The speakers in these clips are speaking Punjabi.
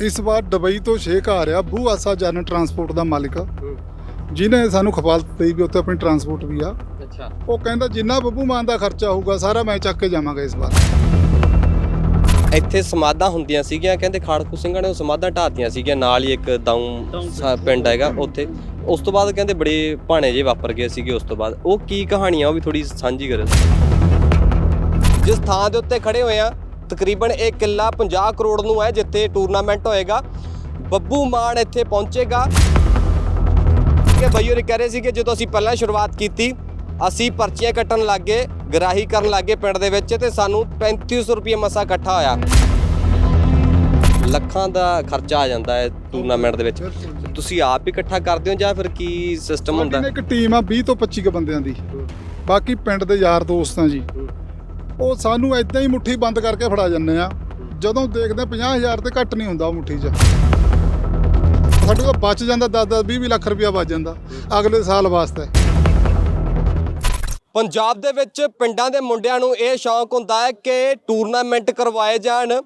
ਇਸ ਵਾਰ ਦੁਬਈ ਤੋਂ ਸ਼ੇਖ ਆ ਰਿਹਾ ਬੂ ਆਸਾ ਜਨ ਟਰਾਂਸਪੋਰਟ ਦਾ ਮਾਲਿਕ। ਜਿਹਨੇ ਸਾਨੂੰ ਖਪਾਲਤ ਦੇਈ ਵੀ ਉੱਥੇ ਆਪਣੀ ਟਰਾਂਸਪੋਰਟ ਵੀ ਆ। ਅੱਛਾ। ਉਹ ਕਹਿੰਦਾ ਜਿੰਨਾ ਬੱਬੂ ਮਾਨ ਦਾ ਖਰਚਾ ਹੋਊਗਾ ਸਾਰਾ ਮੈਂ ਚੱਕ ਕੇ ਜਾਵਾਂਗਾ ਇਸ ਵਾਰ। ਇੱਥੇ ਸਮਾਧਾਂ ਹੁੰਦੀਆਂ ਸੀਗੀਆਂ ਕਹਿੰਦੇ ਖਾੜਕੂ ਸਿੰਘਾਂ ਨੇ ਉਹ ਸਮਾਧਾਂ ਢਾਤੀਆਂ ਸੀਗੀਆਂ ਨਾਲ ਹੀ ਇੱਕ ਸਾ- ਪਿੰਡ ਹੈਗਾ ਉੱਥੇ। ਉਸ ਤੋਂ ਬਾਅਦ ਕਹਿੰਦੇ ਬੜੇ ਭਾਣੇ ਜੇ ਵਾਪਰ ਗਏ ਸੀਗੇ ਉਸ ਤੋਂ ਬਾਅਦ। ਉਹ ਕੀ ਕਹਾਣੀਆਂ ਉਹ ਵੀ ਥੋੜੀ ਸਾਂਝੀ ਕਰਿਓ ਜਿਸ ਥਾਂ ਦੇ ਉੱਤੇ ਖੜੇ ਹੋਏ ਆ ਤਕਰੀਬਨ ਇਹ ਕਿੱਲਾ 50 ਕਰੋੜ ਨੂੰ ਹੈ ਜਿੱਥੇ ਟੂਰਨਾਮੈਂਟ ਹੋਏਗਾ। ਬੱਬੂ ਮਾਨ ਇੱਥੇ ਪਹੁੰਚੇਗਾ। ਕਿ ਬਈ ਹੋਰੀ ਕਹਿ ਰਹੇ ਸੀ ਕਿ ਜਦੋਂ ਅਸੀਂ ਪਹਿਲਾਂ ਸ਼ੁਰੂਆਤ ਕੀਤੀ ਅਸੀਂ ਪਰਚੀਆਂ ਕੱਟਣ ਲੱਗੇ ਗਰਾਹੀ ਕਰਨ ਲੱਗੇ ਪਿੰਡ ਦੇ ਵਿੱਚ ਤੇ ਸਾਨੂੰ 3500 ਰੁਪਏ ਮਸਾ ਇਕੱਠਾ ਹੋਇਆ। ਲੱਖਾਂ ਦਾ ਖਰਚਾ ਆ ਜਾਂਦਾ ਹੈ ਟੂਰਨਾਮੈਂਟ ਦੇ ਵਿੱਚ। ਤੁਸੀਂ ਆਪ ਹੀ ਇਕੱਠਾ ਕਰਦੇ ਹੋ ਜਾਂ ਫਿਰ ਕੀ ਸਿਸਟਮ ਹੁੰਦਾ? ਨਾ ਇੱਕ ਟੀਮ ਆ 20 ਤੋਂ 25 ਕੁ ਬੰਦਿਆਂ ਦੀ। ਬਾਕੀ ਪਿੰਡ ਦੇ ਯਾਰ ਦੋਸਤ ਜੀ। ਉਹ ਸਾਨੂੰ ਐਦਾਂ ਹੀ ਮੁੱਠੀ ਬੰਦ ਕਰਕੇ ਫੜਾ ਜਾਂਦੇ ਆ। ਜਦੋਂ ਦੇਖਦੇ 50000 ਤੇ ਘੱਟ ਨਹੀਂ ਹੁੰਦਾ ਉਹ ਮੁੱਠੀ 'ਚ। ਸਾਡੇ ਕੋਲ ਬਚ ਜਾਂਦਾ 10 20 ਲੱਖ ਰੁਪਇਆ ਬਚ ਜਾਂਦਾ ਅਗਲੇ ਸਾਲ ਵਾਸਤੇ। ਪੰਜਾਬ ਦੇ ਵਿੱਚ ਪਿੰਡਾਂ ਦੇ ਮੁੰਡਿਆਂ ਨੂੰ ਇਹ ਸ਼ੌਂਕ ਹੁੰਦਾ ਹੈ ਕਿ ਟੂਰਨਾਮੈਂਟ ਕਰਵਾਏ ਜਾਣ।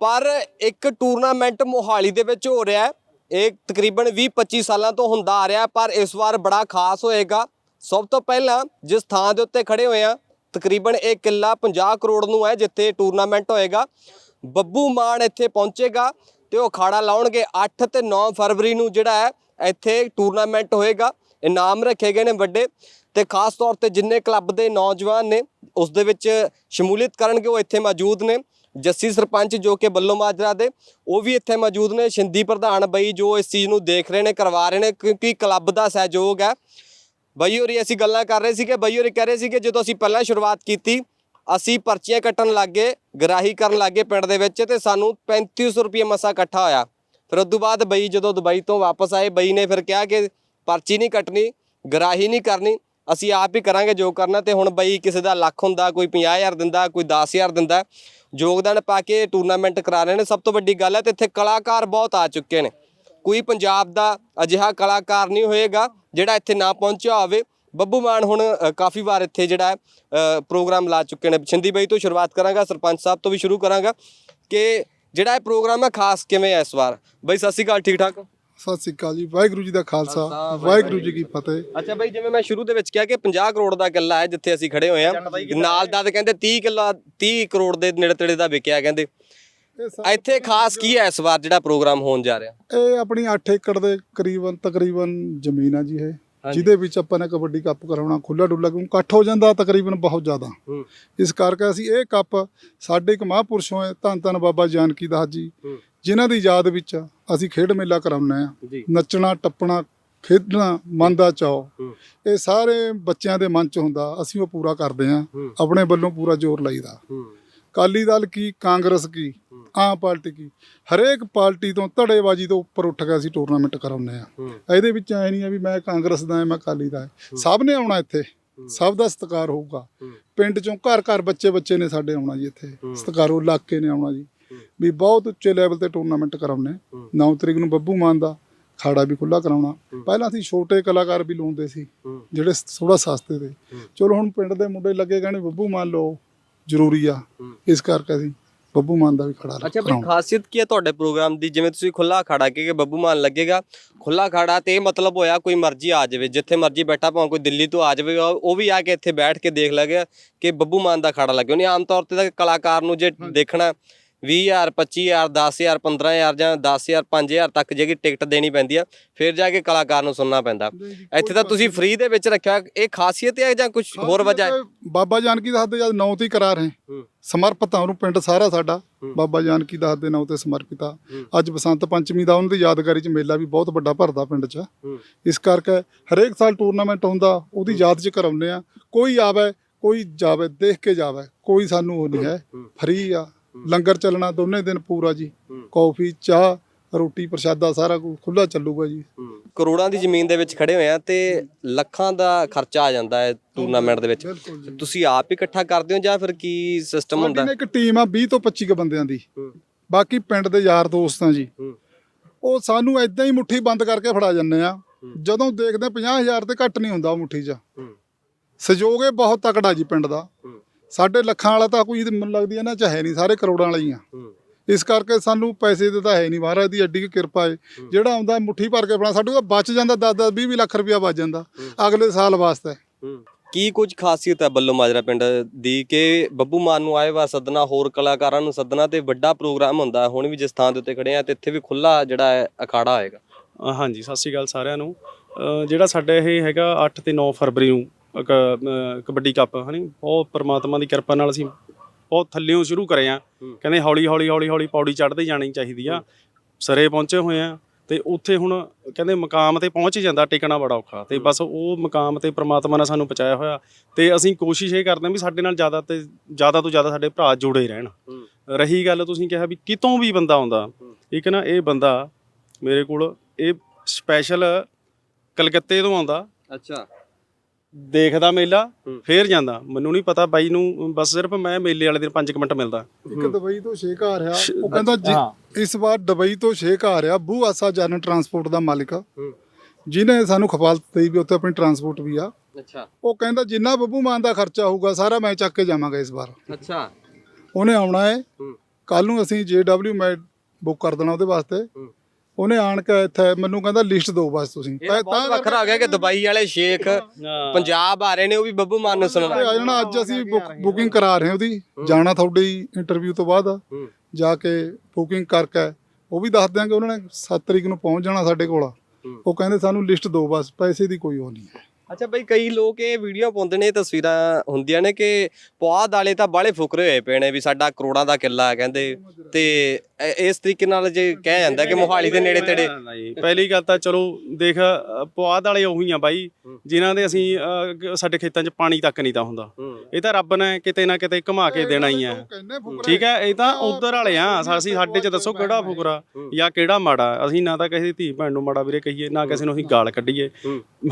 ਪਰ ਇੱਕ ਟੂਰਨਾਮੈਂਟ ਮੋਹਾਲੀ ਦੇ ਵਿੱਚ ਹੋ ਰਿਹਾ ਹੈ। ਇਹ ਤਕਰੀਬਨ 20-25 ਸਾਲਾਂ ਤੋਂ ਹੁੰਦਾ ਆ ਰਿਹਾ, ਪਰ ਇਸ ਵਾਰ ਬੜਾ ਖਾਸ ਹੋਏਗਾ। ਸਭ ਤੋਂ ਪਹਿਲਾਂ ਜਿਸ ਥਾਂ ਦੇ ਉੱਤੇ ਖੜੇ ਹੋਏ ਆ ਤਕਰੀਬਨ ਇਹ ਕਿੱਲਾ 50 ਕਰੋੜ ਨੂੰ ਹੈ, ਜਿੱਥੇ ਟੂਰਨਾਮੈਂਟ ਹੋਏਗਾ। ਬੱਬੂ ਮਾਨ ਇੱਥੇ ਪਹੁੰਚੇਗਾ ਤੇ ਉਹ ਅਖਾੜਾ ਲਾਉਣਗੇ 8 ਤੇ 9 ਫਰਵਰੀ ਨੂੰ, ਜਿਹੜਾ ਹੈ, ਇੱਥੇ ਟੂਰਨਾਮੈਂਟ ਹੋਏਗਾ। ਇਨਾਮ ਰੱਖੇ ਗਏ ਨੇ ਵੱਡੇ ਤੇ ਖਾਸ ਤੌਰ ਤੇ ਜਿੰਨੇ ਕਲੱਬ ਦੇ ਨੌਜਵਾਨ ਨੇ, ਉਸ ਦੇ ਵਿੱਚ ਸ਼ਮੂਲੀਅਤ ਕਰਨਗੇ, ਉਹ ਇੱਥੇ ਮੌਜੂਦ ਨੇ। ਜੱਸੀ ਸਰਪੰਚ ਜੋ ਕਿ ਬੱਲੋ ਮਾਜਰਾ ਦੇ, ਉਹ ਵੀ ਇੱਥੇ ਮੌਜੂਦ ਨੇ। ਸ਼ਿੰਦੀ ਪ੍ਰਧਾਨ ਬਈ ਜੋ ਇਸ ਚੀਜ਼ ਨੂੰ ਦੇਖ ਰਹੇ ਨੇ, ਕਰਵਾ ਰਹੇ ਨੇ ਕਿਉਂਕਿ ਕਲੱਬ ਦਾ ਸਹਿਯੋਗ ਹੈ। ਬਈ ਹੋਰੀ ਅਸੀਂ ਗੱਲਾਂ ਕਰ ਰਹੇ ਸੀ ਕਿ ਬਈ ਹੋਰੀ ਕਹਿ ਰਹੇ ਸੀ ਕਿ ਜਦੋਂ ਅਸੀਂ ਪਹਿਲਾਂ ਸ਼ੁਰੂਆਤ ਕੀਤੀ, ਅਸੀਂ ਪਰਚੀਆਂ ਕੱਟਣ ਲੱਗੇ, ਗਰਾਹੀ ਕਰਨ ਲੱਗੇ ਪਿੰਡ ਦੇ ਵਿੱਚ ਤੇ ਸਾਨੂੰ 3500 ਰੁਪਏ ਮਸਾ ਇਕੱਠਾ ਹੋਇਆ। ਫਿਰ ਉਸ ਤੋਂ ਬਾਅਦ ਬਈ ਜਦੋਂ ਦੁਬਈ ਤੋਂ ਵਾਪਸ ਆਏ, ਬਈ ਨੇ ਫਿਰ ਕਿਹਾ ਕਿ ਪਰਚੀ ਨਹੀਂ ਕੱਟਣੀ, ਗਰਾਹੀ ਨਹੀਂ ਕਰਨੀ, ਅਸੀਂ ਆਪ ਹੀ ਕਰਾਂਗੇ ਜੋ ਕਰਨਾ ਤੇ ਹੁਣ ਬਈ ਕਿਸੇ ਦਾ ਲੱਖ ਹੁੰਦਾ, ਕੋਈ 50000 ਦਿੰਦਾ, ਕੋਈ 10000 ਦਿੰਦਾ, ਯੋਗਦਾਨ ਪਾ ਕੇ ਟੂਰਨਾਮੈਂਟ ਕਰਾ ਰਹੇ ਨੇ। ਸਭ ਤੋਂ ਵੱਡੀ ਗੱਲ ਹੈ ਤੇ ਇੱਥੇ ਕਲਾਕਾਰ ਬਹੁਤ ਆ ਚੁੱਕੇ ਨੇ। ਕੋਈ ਪੰਜਾਬ ਦਾ ਅਜਿਹਾ ਕਲਾਕਾਰ ਨਹੀਂ ਹੋਏਗਾ ਜਿਹੜਾ ਇੱਥੇ ਨਾ ਪਹੁੰਚਿਆ ਹੋਵੇ। ਬੱਬੂ ਮਾਨ ਹੁਣ ਕਾਫੀ ਵਾਰ ਇੱਥੇ ਜਿਹੜਾ ਪ੍ਰੋਗਰਾਮ ਲਾ ਚੁੱਕੇ ਨੇ। ਛਿੰਦੀ ਬਾਈ ਤੋਂ ਸ਼ੁਰੂਆਤ ਕਰਾਂਗਾ ਸਰਪੰਚ ਸਾਹਿਬ ਤੋਂ ਵੀ ਸ਼ੁਰੂ ਕਰਾਂਗਾ ਕਿ ਜਿਹੜਾ ਇਹ ਪ੍ਰੋਗਰਾਮ ਹੈ ਖਾਸ ਕਿਵੇਂ ਹੈ ਇਸ ਵਾਰ? ਬਾਈ ਸਤਿ ਸ਼੍ਰੀ ਅਕਾਲ ਠੀਕ ਠਾਕ? ਸਤਿ ਸ੍ਰੀ ਅਕਾਲ ਜੀ ਵਾਹਿਗੁਰੂ ਜੀ ਦਾ ਖਾਲਸਾ ਵਾਹਿਗੁਰੂ ਜੀ ਕੀ ਫਤਿਹ। ਅੱਛਾ ਬਾਈ ਜਿਵੇਂ ਮੈਂ ਸ਼ੁਰੂ ਦੇ ਵਿੱਚ ਕਿਹਾ ਕਿ 50 ਕਰੋੜ ਦਾ ਕਿੱਲਾ ਹੈ ਜਿੱਥੇ ਅਸੀਂ ਖੜੇ ਹੋਏ ਆ ਨਾਲ ਦਾ ਤਾਂ ਕਹਿੰਦੇ 30 ਕਿੱਲਾ 30 ਕਰੋੜ ਦੇ ਨੇੜੇ ਤੇੜੇ ਦਾ ਵਿਕਿਆ ਕਹਿੰਦੇ। ਇੱਥੇ ਖਾਸ ਕੀ ਹੈ ਇਸ ਵਾਰ ਜਿਹੜਾ ਪ੍ਰੋਗਰਾਮ ਹੋਣ ਜਾ ਰਿਹਾ? ਇਹ ਆਪਣੀ 8 ਏਕੜ ਦੇ ਕਰੀਬਨ ਤਕਰੀਬਨ ਜ਼ਮੀਨ ਆ ਜੀ ਇਹ। ਜਿਹਦੇ ਵਿੱਚ ਆਪਾਂ ਨੇ ਕਬੱਡੀ ਕੱਪ ਕਰਾਉਣਾ ਖੁੱਲਾ ਡੁੱਲਾ ਕਿਉਂ ਇਕੱਠ ਹੋ ਜਾਂਦਾ ਤਕਰੀਬਨ ਬਹੁਤ ਜ਼ਿਆਦਾ। ਹੂੰ। ਇਸ ਕਰਕੇ ਅਸੀਂ ਇਹ ਕੱਪ ਸਾਡੇ ਇੱਕ ਮਹਾਂਪੁਰਸ਼ ਹੋਏ ਧੰਨ ਧੰਨ ਬਾਬਾ ਜਾਨਕੀ ਦਾਸ ਜੀ ਹੂੰ। ਜਿਨ੍ਹਾਂ ਦੀ ਯਾਦ ਵਿੱਚ ਅਸੀਂ ਖੇਡ ਮੇਲਾ ਕਰਾਉਂਦੇ ਆ ਜੀ। ਨੱਚਣਾ ਟੱਪਣਾ ਖੇਡਣਾ ਮਨ ਦਾ ਚਾਅ। ਹੂੰ। ਇਹ ਸਾਰੇ ਬੱਚਿਆਂ ਦੇ ਮਨ 'ਚ ਹੁੰਦਾ ਅਸੀਂ ਉਹ ਪੂਰਾ ਕਰਦੇ ਹੂੰ। ਆਪਣੇ ਵੱਲੋਂ ਪੂਰਾ ਜ਼ੋਰ ਲਾਈਦਾ। ਹੂੰ। ਕਾਲੀ ਦਲ ਕੀ ਕਾਂਗਰਸ ਕੀ? ਹੂੰ। ਆਮ ਪਾਰਟੀ ਕੀ? ਹਰੇਕ ਪਾਰਟੀ ਤੋਂ ਧੜੇਬਾਜ਼ੀ ਤੋਂ ਉੱਪਰ ਉੱਠ ਕੇ ਅਸੀਂ ਟੂਰਨਾਮੈਂਟ ਕਰਾਉਂਦੇ ਆ ਇਹਦੇ ਵਿੱਚ ਐ ਨਹੀਂ ਆ ਵੀ ਮੈਂ ਕਾਂਗਰਸ ਦਾ ਹਾਂ ਮੈਂ ਅਕਾਲੀ ਦਾ ਸਭ ਨੇ ਆਉਣਾ ਇੱਥੇ। ਸਭ ਦਾ ਸਤਿਕਾਰ ਹੋਊਗਾ। ਪਿੰਡ ਚੋਂ ਘਰ ਘਰ ਬੱਚੇ ਬੱਚੇ ਨੇ ਸਾਡੇ ਆਉਣਾ ਜੀ ਇੱਥੇ। ਸਤਿਕਾਰੋ ਇਲਾਕੇ ਨੇ ਆਉਣਾ ਜੀ। ਵੀ ਬਹੁਤ ਉੱਚੇ ਲੈਵਲ ਤੇ ਟੂਰਨਾਮੈਂਟ ਕਰਾਉਣੇ ਹੂੰ। 9 ਤਰੀਕ ਨੂੰ ਬੱਬੂ ਮਾਨ ਦਾ ਖਾੜਾ ਵੀ ਖੁੱਲਾ ਕਰਾਉਣਾ। ਪਹਿਲਾਂ ਅਸੀਂ ਛੋਟੇ ਕਲਾਕਾਰ ਵੀ ਲਾਉਂਦੇ ਸੀ ਜਿਹੜੇ ਥੋੜਾ ਸਸਤੇ ਤੇ। ਚਲੋ ਹੁਣ ਪਿੰਡ ਦੇ ਮੁੰਡੇ ਲੱਗੇ ਕਹਿਣੇ ਬੱਬੂ ਮਾਨ ਲਓ ਜ਼ਰੂਰੀ ਆ। ਇਸ ਕਰਕੇ ਅਸੀਂ ਬੱਬੂ ਮਾਨ ਦਾ ਵੀ ਖੜਾ ਅੱਛਾ ਕਰਾਉਣਾ ਖਾਸੀਅਤ ਕੀ ਹੈ ਤੁਹਾਡੇ ਪ੍ਰੋਗਰਾਮ ਦੀ? ਜਿਵੇਂ ਤੁਸੀਂ ਖੁੱਲਾ ਖਾੜਾ ਕਿ ਕਿ ਬੱਬੂ ਮਾਨ ਲੱਗੇਗਾ ਖੁੱਲਾ ਖਾੜਾ ਤੇ ਇਹ ਮਤਲਬ ਹੋਇਆ ਕੋਈ ਮਰਜ਼ੀ ਆ ਜਾਵੇ ਜਿੱਥੇ ਮਰਜ਼ੀ ਬੈਠਾ ਭਾਵੇਂ ਕੋਈ ਦਿੱਲੀ ਤੋਂ ਆ ਜਾਵੇ ਉਹ ਉਹ ਵੀ ਆ ਕੇ ਇੱਥੇ ਬੈਠ ਕੇ ਦੇਖ ਲੱਗਿਆ ਕਿ ਬੱਬੂ ਮਾਨ ਦਾ ਖਾੜਾ ਲੱਗਿਆ। ਉਹਨੇ ਆਮ ਤੌਰ ਤੇ ਤਾਂ ਕਲਾਕਾਰ ਨੂੰ ਜੇ ਦੇਖਣਾ 20000 25000 10000 15000 ਜਾਂ 10000 5000 ਤੱਕ ਜਿਹੜੀ ਟਿਕਟ ਦੇਣੀ ਪੈਂਦੀ ਆ ਫਿਰ ਜਾ ਕੇ ਕਲਾਕਾਰ ਨੂੰ ਸੁਣਨਾ ਪੈਂਦਾ। ਇੱਥੇ ਤਾਂ ਤੁਸੀਂ ਫ੍ਰੀ ਦੇ ਵਿੱਚ ਰੱਖਿਆ ਇਹ ਖਾਸੀਅਤ ਹੈ ਜਾਂ ਕੁਝ ਹੋਰ ਵਜ੍ਹਾ? ਹੈ ਬਾਬਾ ਜਾਨਕੀ ਦਾਸ ਦੇ ਜਦ ਨੌ ਤੇ ਕਰਾ ਰਹੇ ਹੂੰ। ਸਮਰਪਿਤ ਆ ਉਹਨੂੰ ਪਿੰਡ ਸਾਰਾ ਸਾਡਾ। ਬਾਬਾ ਜਾਨਕੀ ਦਾਸ ਦੇ ਨਾਂ ਤੇ ਸਮਰਪਿਤ ਆ। ਅੱਜ ਬਸੰਤ ਪੰਚਮੀ ਦਾ ਉਹਨਾਂ ਦੀ ਯਾਦਗਾਰੀ 'ਚ ਮੇਲਾ ਵੀ ਬਹੁਤ ਵੱਡਾ ਭਰਦਾ ਪਿੰਡ 'ਚ। ਇਸ ਕਰਕੇ ਹਰੇਕ ਸਾਲ ਟੂਰਨਾਮੈਂਟ ਹੁੰਦਾ ਉਹਦੀ ਯਾਦ 'ਚ ਕਰਾਉਂਦੇ ਆ। ਕੋਈ ਆਵੇ ਕੋਈ ਜਾਵੇ ਦੇਖ ਕੇ ਜਾਵੇ ਕੋਈ ਸਾਨੂੰ ਉਹ ਨਹੀਂ ਹੂੰ। ਫ੍ਰੀ ਆ। ਲੰਗਰ ਚੱਲਣਾ ਦੋਨੇ ਦਿਨ ਪੂਰਾ ਜੀ। ਕੌਫੀ ਚਾਹ ਰੋਟੀ ਪ੍ਰਸ਼ਾਦਾ ਸਾਰਾ ਕੁਝ ਖੁੱਲਾ ਚੱਲੂਗਾ ਜੀ। ਕਰੋੜਾਂ ਦੀ ਜ਼ਮੀਨ ਦੇ ਵਿੱਚ ਖੜੇ ਹੋਏ ਆ ਤੇ ਲੱਖਾਂ ਦਾ ਖਰਚਾ ਆ ਜਾਂਦਾ ਹੈ ਟੂਰਨਾਮੈਂਟ ਦੇ ਵਿੱਚ। ਬਿਲਕੁਲ ਜੀ। ਤੁਸੀਂ ਆਪ ਹੀ ਇਕੱਠਾ ਕਰਦੇ ਹੋ ਜਾਂ ਫਿਰ ਕੀ ਸਿਸਟਮ ਸਾਡੀ ਹੁੰਦਾ? ਨਾ ਇੱਕ ਟੀਮ ਆ 20 ਤੋਂ 25 ਕੁ ਬੰਦਿਆਂ ਦੀ। ਬਾਕੀ ਪਿੰਡ ਦੇ ਯਾਰ ਦੋਸਤ ਆ ਜੀ। ਹੂੰ। ਉਹ ਸਾਨੂੰ ਐਦਾਂ ਹੀ ਮੁੱਠੀ ਬੰਦ ਕਰਕੇ ਫੜਾ ਜੰਨੇ ਆ। ਜਦੋਂ ਦੇਖਦੇ 50000 ਤੇ ਘੱਟ ਨਹੀਂ ਹੁੰਦਾ ਉਹ ਮੁੱਠੀ 'ਚ। ਹੂੰ। ਸਹਿਯੋਗ ਇਹ ਬਹੁਤ ਤਕੜਾ ਜੀ ਪਿੰਡ ਦਾ। ਹੂੰ। ਸਾਡੇ ਲੱਖਾਂ ਵਾਲਾ ਤਾਂ ਕੋਈ ਮੈਨੂੰ ਲੱਗਦੀ ਹੈ ਨਾ ਚਾਹੇ ਨਹੀਂ ਸਾਰੇ ਕਰੋੜਾਂ ਵਾਲਾ ਹੀ ਆ। ਹੂੰ। ਇਸ ਕਰਕੇ ਸਾਨੂੰ ਪੈਸੇ ਦੇ ਤਾਂ ਹੈ ਨਹੀਂ ਮਹਾਰਾਜ ਦੀ ਐਡੀ ਕੁ ਕਿਰਪਾ ਹੈ। ਜਿਹੜਾ ਆਉਂਦਾ ਮੁੱਠੀ ਭਰ ਕੇ ਆਪਣਾ ਸਾਡੇ ਕੋਲ ਬਚ ਜਾਂਦਾ 10 10 20 ਲੱਖ ਰੁਪਇਆ ਬਚ ਜਾਂਦਾ ਅਗਲੇ ਸਾਲ ਵਾਸਤੇ। ਕੀ ਕੁਝ ਖਾਸੀਅਤ ਹੈ ਬੱਲੋ ਮਾਜਰਾ ਪਿੰਡ ਦੀ ਕਿ ਬੱਬੂ ਮਾਨ ਨੂੰ ਆਏ ਵਾ ਸੱਦਣਾ ਹੋਰ ਕਲਾਕਾਰਾਂ ਨੂੰ ਸੱਦਣਾ ਤੇ ਵੱਡਾ ਪ੍ਰੋਗਰਾਮ ਹੁੰਦਾ ਹੈ। ਹੁਣ ਵੀ ਜਿਸ ਥਾਂ ਦੇ ਉੱਤੇ ਖੜੇ ਆ ਤੇ ਇੱਥੇ ਵੀ ਖੁੱਲਾ ਜਿਹੜਾ ਹੈ ਅਖਾੜਾ ਹੋਏਗਾ। ਅ, ਹਾਂਜੀ ਸਤਿ ਸ਼੍ਰੀ ਅਕਾਲ ਸਾਰਿਆਂ ਨੂੰ। ਜਿਹੜਾ ਸਾਡਾ ਇਹ ਹੈਗਾ 8 ਤੇ 9 ਫਰਵਰੀ ਨੂੰ ਕਬੱਡੀ ਕੱਪ ਹਨੀ ਬਹੁਤ ਪ੍ਰਮਾਤਮਾ ਦੀ ਕਿਰਪਾ ਨਾਲ ਅਸੀਂ ਬਹੁਤ ਥੱਲਿਓਂ ਸ਼ੁਰੂ ਕਰੇ ਆ। ਕਹਿੰਦੇ ਹੌਲੀ ਹੌਲੀ ਹੌਲੀ ਹੌਲੀ ਪੌੜੀ ਚੜ੍ਹਦੇ ਜਾਣੀ ਚਾਹੀਦੀ ਆ। ਸਰੇ ਪਹੁੰਚੇ ਹੋਏ ਆ ਤੇ ਉੱਥੇ ਹੁਣ ਕਹਿੰਦੇ ਮਕਾਮ ਤੇ ਪਹੁੰਚ ਹੀ ਜਾਂਦਾ ਟਿਕਣਾ ਬੜਾ ਔਖਾ। ਤੇ ਬਸ ਉਹ ਮਕਾਮ ਤੇ ਪ੍ਰਮਾਤਮਾ ਨੇ ਸਾਨੂੰ ਪਹੁੰਚਾਇਆ ਹੋਇਆ। ਤੇ ਅਸੀਂ ਕੋਸ਼ਿਸ਼ ਇਹ ਕਰਦੇ ਹਾਂ ਵੀ ਸਾਡੇ ਨਾਲ ਜ਼ਿਆਦਾ ਤੇ ਜ਼ਿਆਦਾ ਤੋਂ ਜ਼ਿਆਦਾ ਸਾਡੇ ਭਰਾ ਜੁੜੇ ਰਹਿਣ। ਰਹੀ ਗੱਲ ਤੁਸੀਂ ਕਿਹਾ ਵੀ ਕਿਤੋਂ ਵੀ ਬੰਦਾ ਆਉਂਦਾ। ਇੱਕ ਨਾ ਇਹ ਬੰਦਾ ਮੇਰੇ ਕੋਲ ਇਹ ਸਪੈਸ਼ਲ ਕਲਕੱਤੇ ਤੋਂ ਆਉਂਦਾ। ਅੱਛਾ। ਦੇਖਦਾ ਮੇਲਾ। ਫੇਰ ਜਾਂਦਾ। ਮੈਨੂੰ ਨਹੀਂ ਪਤਾ ਬਾਈ ਨੂੰ ਬਸ ਸਿਰਫ ਮੈਂ ਮੇਲੇ ਵਾਲੇ ਦਿਨ 5 ਮਿੰਟ ਮਿਲਦਾ। ਇੱਕ ਦੁਬਈ ਤੋਂ ਸ਼ੇਖ ਆ। ਰਿਹਾ ਉਹ ਕਹਿੰਦਾ ਜੀ। ਇਸ ਵਾਰ ਦੁਬਈ ਤੋਂ ਸ਼ੇਖ ਆ ਰਿਹਾ ਬੂ ਆਸਾ ਜਨ ਟਰਾਂਸਪੋਰਟ ਦਾ ਮਾਲਿਕ ਜਿਹਨੇ ਸਾਨੂੰ ਖਫਾਲਤ ਦਿੱਤੀ ਵੀ ਉੱਥੇ ਆਪਣੀ ਟਰਾਂਸਪੋਰਟ ਵੀ ਆ। ਅੱਛਾ। ਉਹ ਕਹਿੰਦਾ ਜਿੰਨਾ ਬੱਬੂ ਮਾਨ ਦਾ ਖਰਚਾ ਹੋਊਗਾ ਸਾਰਾ ਮੈਂ ਚੱਕ ਕੇ ਜਾਵਾਂਗਾ ਇਸ ਵਾਰ। ਅੱਛਾ। ਉਹਨੇ ਆਉਣਾ ਹੈ। ਕੱਲ ਨੂੰ ਅਸੀਂ JW ਮੈਂ ਬੁੱਕ ਕਰ ਦੇਣਾ ਉਹਦੇ ਵਾਸਤੇ। ਉਹਨੇ ਆਣ ਕੇ ਇੱਥੇ ਮੈਨੂੰ ਕਹਿੰਦਾ ਲਿਸਟ ਦਿਓ ਬਸ ਤੁਸੀਂ। ਤਾਂ ਵੱਖਰਾ ਹੋ ਗਿਆ ਕਿ ਦੁਬਈ ਵਾਲੇ ਸ਼ੇਖ ਪੰਜਾਬ ਆ ਰਹੇ ਨੇ ਉਹ ਵੀ ਬੱਬੂ ਮਾਨ ਨੂੰ ਸੁਣਨ ਆ ਜਾਣਾ ਅੱਜ ਅਸੀਂ ਬੁਕਿੰਗ ਕਰਾ ਰਹੇ ਹਾਂ ਉਹਦੀ। ਜਾਣਾ ਤੁਹਾਡੀ ਇੰਟਰਵਿਊ ਤੋਂ ਬਾਅਦ। ਜਾ ਕੇ ਬੁਕਿੰਗ ਕਰਕੇ ਉਹ ਵੀ ਦੱਸ ਦਿਆਂਗੇ ਉਹਨਾਂ ਨੇ 7 ਤਰੀਕ ਨੂੰ ਪਹੁੰਚ ਜਾਣਾ ਸਾਡੇ ਕੋਲ। ਉਹ ਕਹਿੰਦੇ ਸਾਨੂੰ ਲਿਸਟ ਦਿਓ ਬਸ ਪੈਸੇ ਦੀ ਕੋਈ ਉਹ ਨਹੀਂ ਹੈ। ਅੱਛਾ ਬਈ ਕਈ ਲੋਕ ਇਹ ਵੀਡੀਓ ਪਾਉਂਦੇ ਨੇ ਤਸਵੀਰਾਂ ਹੁੰਦੀਆਂ ਨੇ ਕਿ ਪੁਆਧ ਵਾਲੇ ਤਾਂ ਬਾਲੇ ਫੁਕਰੇ ਹੋਏ ਪਏ ਨੇ ਵੀ ਸਾਡਾ ਕਰੋੜਾਂ ਦਾ ਕਿੱਲਾ ਹੈ ਕਹਿੰਦੇ ਤੇ ਇ- ਇਸ ਤਰੀਕੇ ਨਾਲ ਜੇ ਕਿਹਾ ਜਾਂਦਾ ਕਿ ਮੋਹਾਲੀ ਦੇ ਨੇੜੇ ਤੇੜੇ। ਨਹੀਂ ਪਹਿਲੀ ਗੱਲ ਤਾਂ ਚਲੋ ਦੇਖ ਅ, ਪੁਆਧ ਵਾਲੇ ਉਹੀ ਆ ਬਾਈ ਹੂੰ। ਜਿਨ੍ਹਾਂ ਦੇ ਅਸੀਂ ਅ, ਗ- ਸਾਡੇ ਖੇਤਾਂ 'ਚ ਪਾਣੀ ਤੱਕ ਨਹੀਂ ਤਾਂ ਹੁੰਦਾ। ਇਹ ਤਾਂ ਰੱਬ ਨੇ ਕਿਤੇ ਨਾ ਕਿਤੇ ਘੁਮਾ ਕੇ ਦੇਣਾ ਹੀ ਆ। ਠੀਕ ਹੈ ਇਹ ਤਾਂ ਉਧਰ ਵਾਲੇ ਆ। ਅਸੀਂ ਸਾਡੇ 'ਚ ਦੱਸੋ ਕਿਹੜਾ ਫੁਕਰਾ ਜਾਂ ਕਿਹੜਾ ਮਾੜਾ। ਅਸੀਂ ਨਾ ਤਾਂ ਕਿਸੇ ਦੀ ਧੀ ਭੈਣ ਨੂੰ ਮਾੜਾ ਵੀਰੇ ਕਹੀਏ ਨਾ ਕਿਸੇ ਨੂੰ ਅਸੀਂ ਗਾਲ ਕੱਢੀਏ।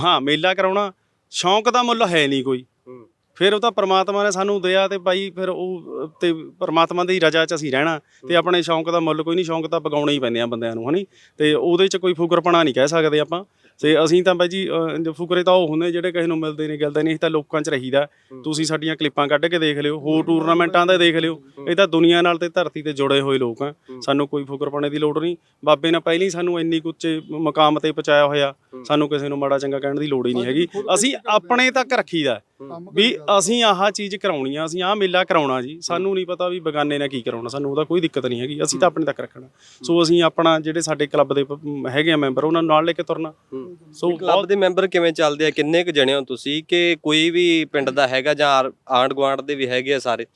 ਹਾਂ ਮੇਲਾ ਕਰਾਉਣਾ ਸ਼ੌਂਕ ਦਾ ਮੁੱਲ ਹੈ ਨਹੀਂ ਕੋਈ। ਫਿਰ ਉਹ ਤਾਂ ਪ੍ਰਮਾਤਮਾ ਨੇ ਸਾਨੂੰ ਦਿਆ ਤੇ ਬਾਈ ਫਿਰ ਉਹ ਤੇ ਪ੍ਰਮਾਤਮਾ ਦੀ ਰਜ਼ਾ 'ਚ ਅਸੀਂ ਰਹਿਣਾ ਤੇ ਆਪਣੇ ਸ਼ੌਂਕ ਦਾ ਮੁੱਲ ਕੋਈ ਨਹੀਂ ਸ਼ੌਂਕ ਤਾਂ ਪਗਾਉਣੇ ਹੀ ਪੈਂਦੇ ਆ ਬੰਦਿਆਂ ਨੂੰ ਹਨੀ ਤੇ ਉਹਦੇ 'ਚ ਕੋਈ ਫੁਕਰਪਣਾ ਨਹੀਂ ਕਹਿ ਸਕਦੇ ਆਪਾਂ। ਤੇ ਅਸੀਂ ਤਾਂ ਬਾਈ ਜੀ ਅਹ, ਜੋ ਫੁਕਰੇ ਤਾਂ ਉਹ ਹੁੰਦੇ ਜਿਹੜੇ ਕਿਸੇ ਨੂੰ ਮਿਲਦੇ ਨਹੀਂ ਗਿਲਦੇ ਨਹੀਂ ਅਸੀਂ ਤਾਂ ਲੋਕਾਂ 'ਚ ਰਹੀਦਾ। ਤੁਸੀਂ ਸਾਡੀਆਂ ਕਲਿੱਪਾਂ ਕੱਢ ਕੇ ਦੇਖ ਲਿਓ ਹੋਰ ਟੂਰਨਾਮੈਂਟਾਂ ਦਾ ਦੇਖ ਲਿਓ। ਇਹ ਤਾਂ ਦੁਨੀਆ ਨਾਲ ਤੇ ਧਰਤੀ ਤੇ ਜੁੜੇ ਹੋਏ ਲੋਕ ਆ। ਸਾਨੂੰ ਕੋਈ ਫੁਕਰਪਣੇ ਦੀ ਲੋੜ ਨਹੀਂ। ਬਾਬੇ ਨੇ ਪਹਿਲਾਂ ਹੀ ਸਾਨੂੰ ਇੰਨੀ ਕੁ ਉੱਚੇ ਮਕਾਮ ਤੇ ਪਹੁੰਚਾਇਆ ਹੋਇਆ। ਸਾਨੂੰ ਕਿਸੇ ਨੂੰ ਮਾੜਾ ਚੰਗਾ ਕਹਿਣ ਦੀ ਲੋੜ ਹੀ ਨਹੀਂ ਹੈਗੀ। ਅਸੀਂ ਆਪਣੇ ਤੱਕ ਰੱਖੀਦਾ। ਵੀ ਅਸੀਂ ਆਹ ਚੀਜ਼ ਕਰਾਉਣੀ ਆ ਅਸੀਂ ਆਹ ਮੇਲਾ ਕਰਾਉਣਾ ਜੀ। ਸਾਨੂੰ ਨਹੀਂ ਪਤਾ ਵੀ ਬਗਾਨੇ ਨੇ ਕੀ ਕਰਾਉਣਾ ਸਾਨੂੰ ਉਹਦਾ ਕੋਈ ਦਿੱਕਤ ਨਹੀਂ ਹੈਗੀ ਅਸੀਂ ਤਾਂ ਆਪਣੇ ਤੱਕ ਰੱਖਣਾ। ਸੋ ਅਸੀਂ ਆਪਣਾ ਜਿਹੜੇ ਸਾਡੇ ਕਲੱਬ ਦੇ ਹੈਗੇ ਆ ਮੈਂਬਰ ਉਹਨਾਂ ਨੂੰ ਨਾਲ ਲੈ ਕੇ ਤੁਰਨਾ। ਸੋ ਕਲੱਬ ਦੇ ਮੈਂਬਰ ਕਿਵੇਂ ਚੱਲਦੇ ਆ? ਕਿੰਨੇ ਕੁ ਜਣੇ ਹੋ ਤੁਸੀਂ? ਕਿ ਕੋਈ ਵੀ ਪਿੰਡ ਦਾ ਹੈਗਾ ਜਾਂ ਆਂਡ ਗਵਾਂਡ ਦੇ ਵੀ ਹੈਗੇ ਆ ਸਾਰੇ?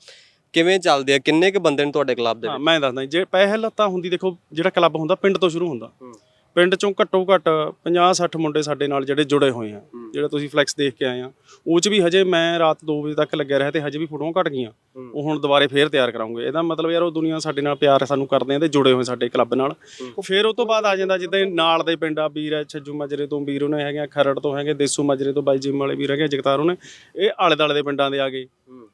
ਕਿਵੇਂ ਚੱਲਦੇ ਆ? ਕਿੰਨੇ ਕੁ ਬੰਦੇ ਨੇ ਤੁਹਾਡੇ ਕਲੱਬ ਦੇ ਵਿੱਚ? ਮੈਂ ਦੱਸਦਾ ਜੇ ਪਹਿਲ ਤਾਂ ਹੁੰਦੀ ਦੇਖੋ ਜਿਹੜਾ ਕਲੱਬ ਹੁੰਦਾ ਪਿੰਡ ਤੋਂ ਸ਼ੁਰੂ ਹੁੰਦਾ। ਪਿੰਡ ਚੋਂ ਘੱਟੋ ਘੱਟ 50 60 ਮੁੰਡੇ ਸਾਡੇ ਨਾਲ ਜਿਹੜੇ ਜੁੜੇ ਹੋਏ ਆ। ਜਿਹੜਾ ਤੁਸੀਂ ਫਲੈਕਸ ਦੇਖ ਕੇ ਆਏ ਆ। ਉਹ ਚ ਵੀ ਹਜੇ ਮੈਂ ਰਾਤ 2 ਵਜੇ ਤੱਕ ਲੱਗਿਆ ਰਿਹਾ ਤੇ ਹਜੇ ਵੀ ਫੋਟੋਆਂ ਘਟ ਗਈਆਂ। ਉਹ ਹੁਣ ਦੁਬਾਰੇ ਫੇਰ ਤਿਆਰ ਕਰਾਉਂਗੇ। ਇਹਦਾ ਮਤਲਬ ਯਾਰ ਉਹ ਦੁਨੀਆ ਸਾਡੇ ਨਾਲ ਪਿਆਰ ਸਾਨੂੰ ਕਰਦੇ ਆ ਤੇ ਜੁੜੇ ਹੋਏ ਸਾਡੇ ਕਲੱਬ ਨਾਲ। ਫਿਰ ਉਹ ਤੋਂ ਬਾਅਦ ਆ ਜਾਂਦਾ ਜਿੱਦਾਂ ਨਾਲ ਦੇ ਪਿੰਡ ਆ ਵੀਰ ਛੱਜੂ ਮਾਜਰੇ ਤੋਂ ਵੀਰ ਉਹਨੇ ਹੈਗੇ ਖਰੜ ਤੋਂ ਹੈਗੇ ਦੇਸੂ ਮਾਜਰੇ ਤੋਂ ਬਾਈ ਜਿਮ ਵਾਲੇ ਵੀਰ ਹੈਗੇ ਜਗਤਾਰ ਉਹਨੇ। ਇਹ ਆਲੇ ਦਾਲੇ ਦੇ ਪਿੰਡਾਂ ਦੇ ਆ ਗਏ।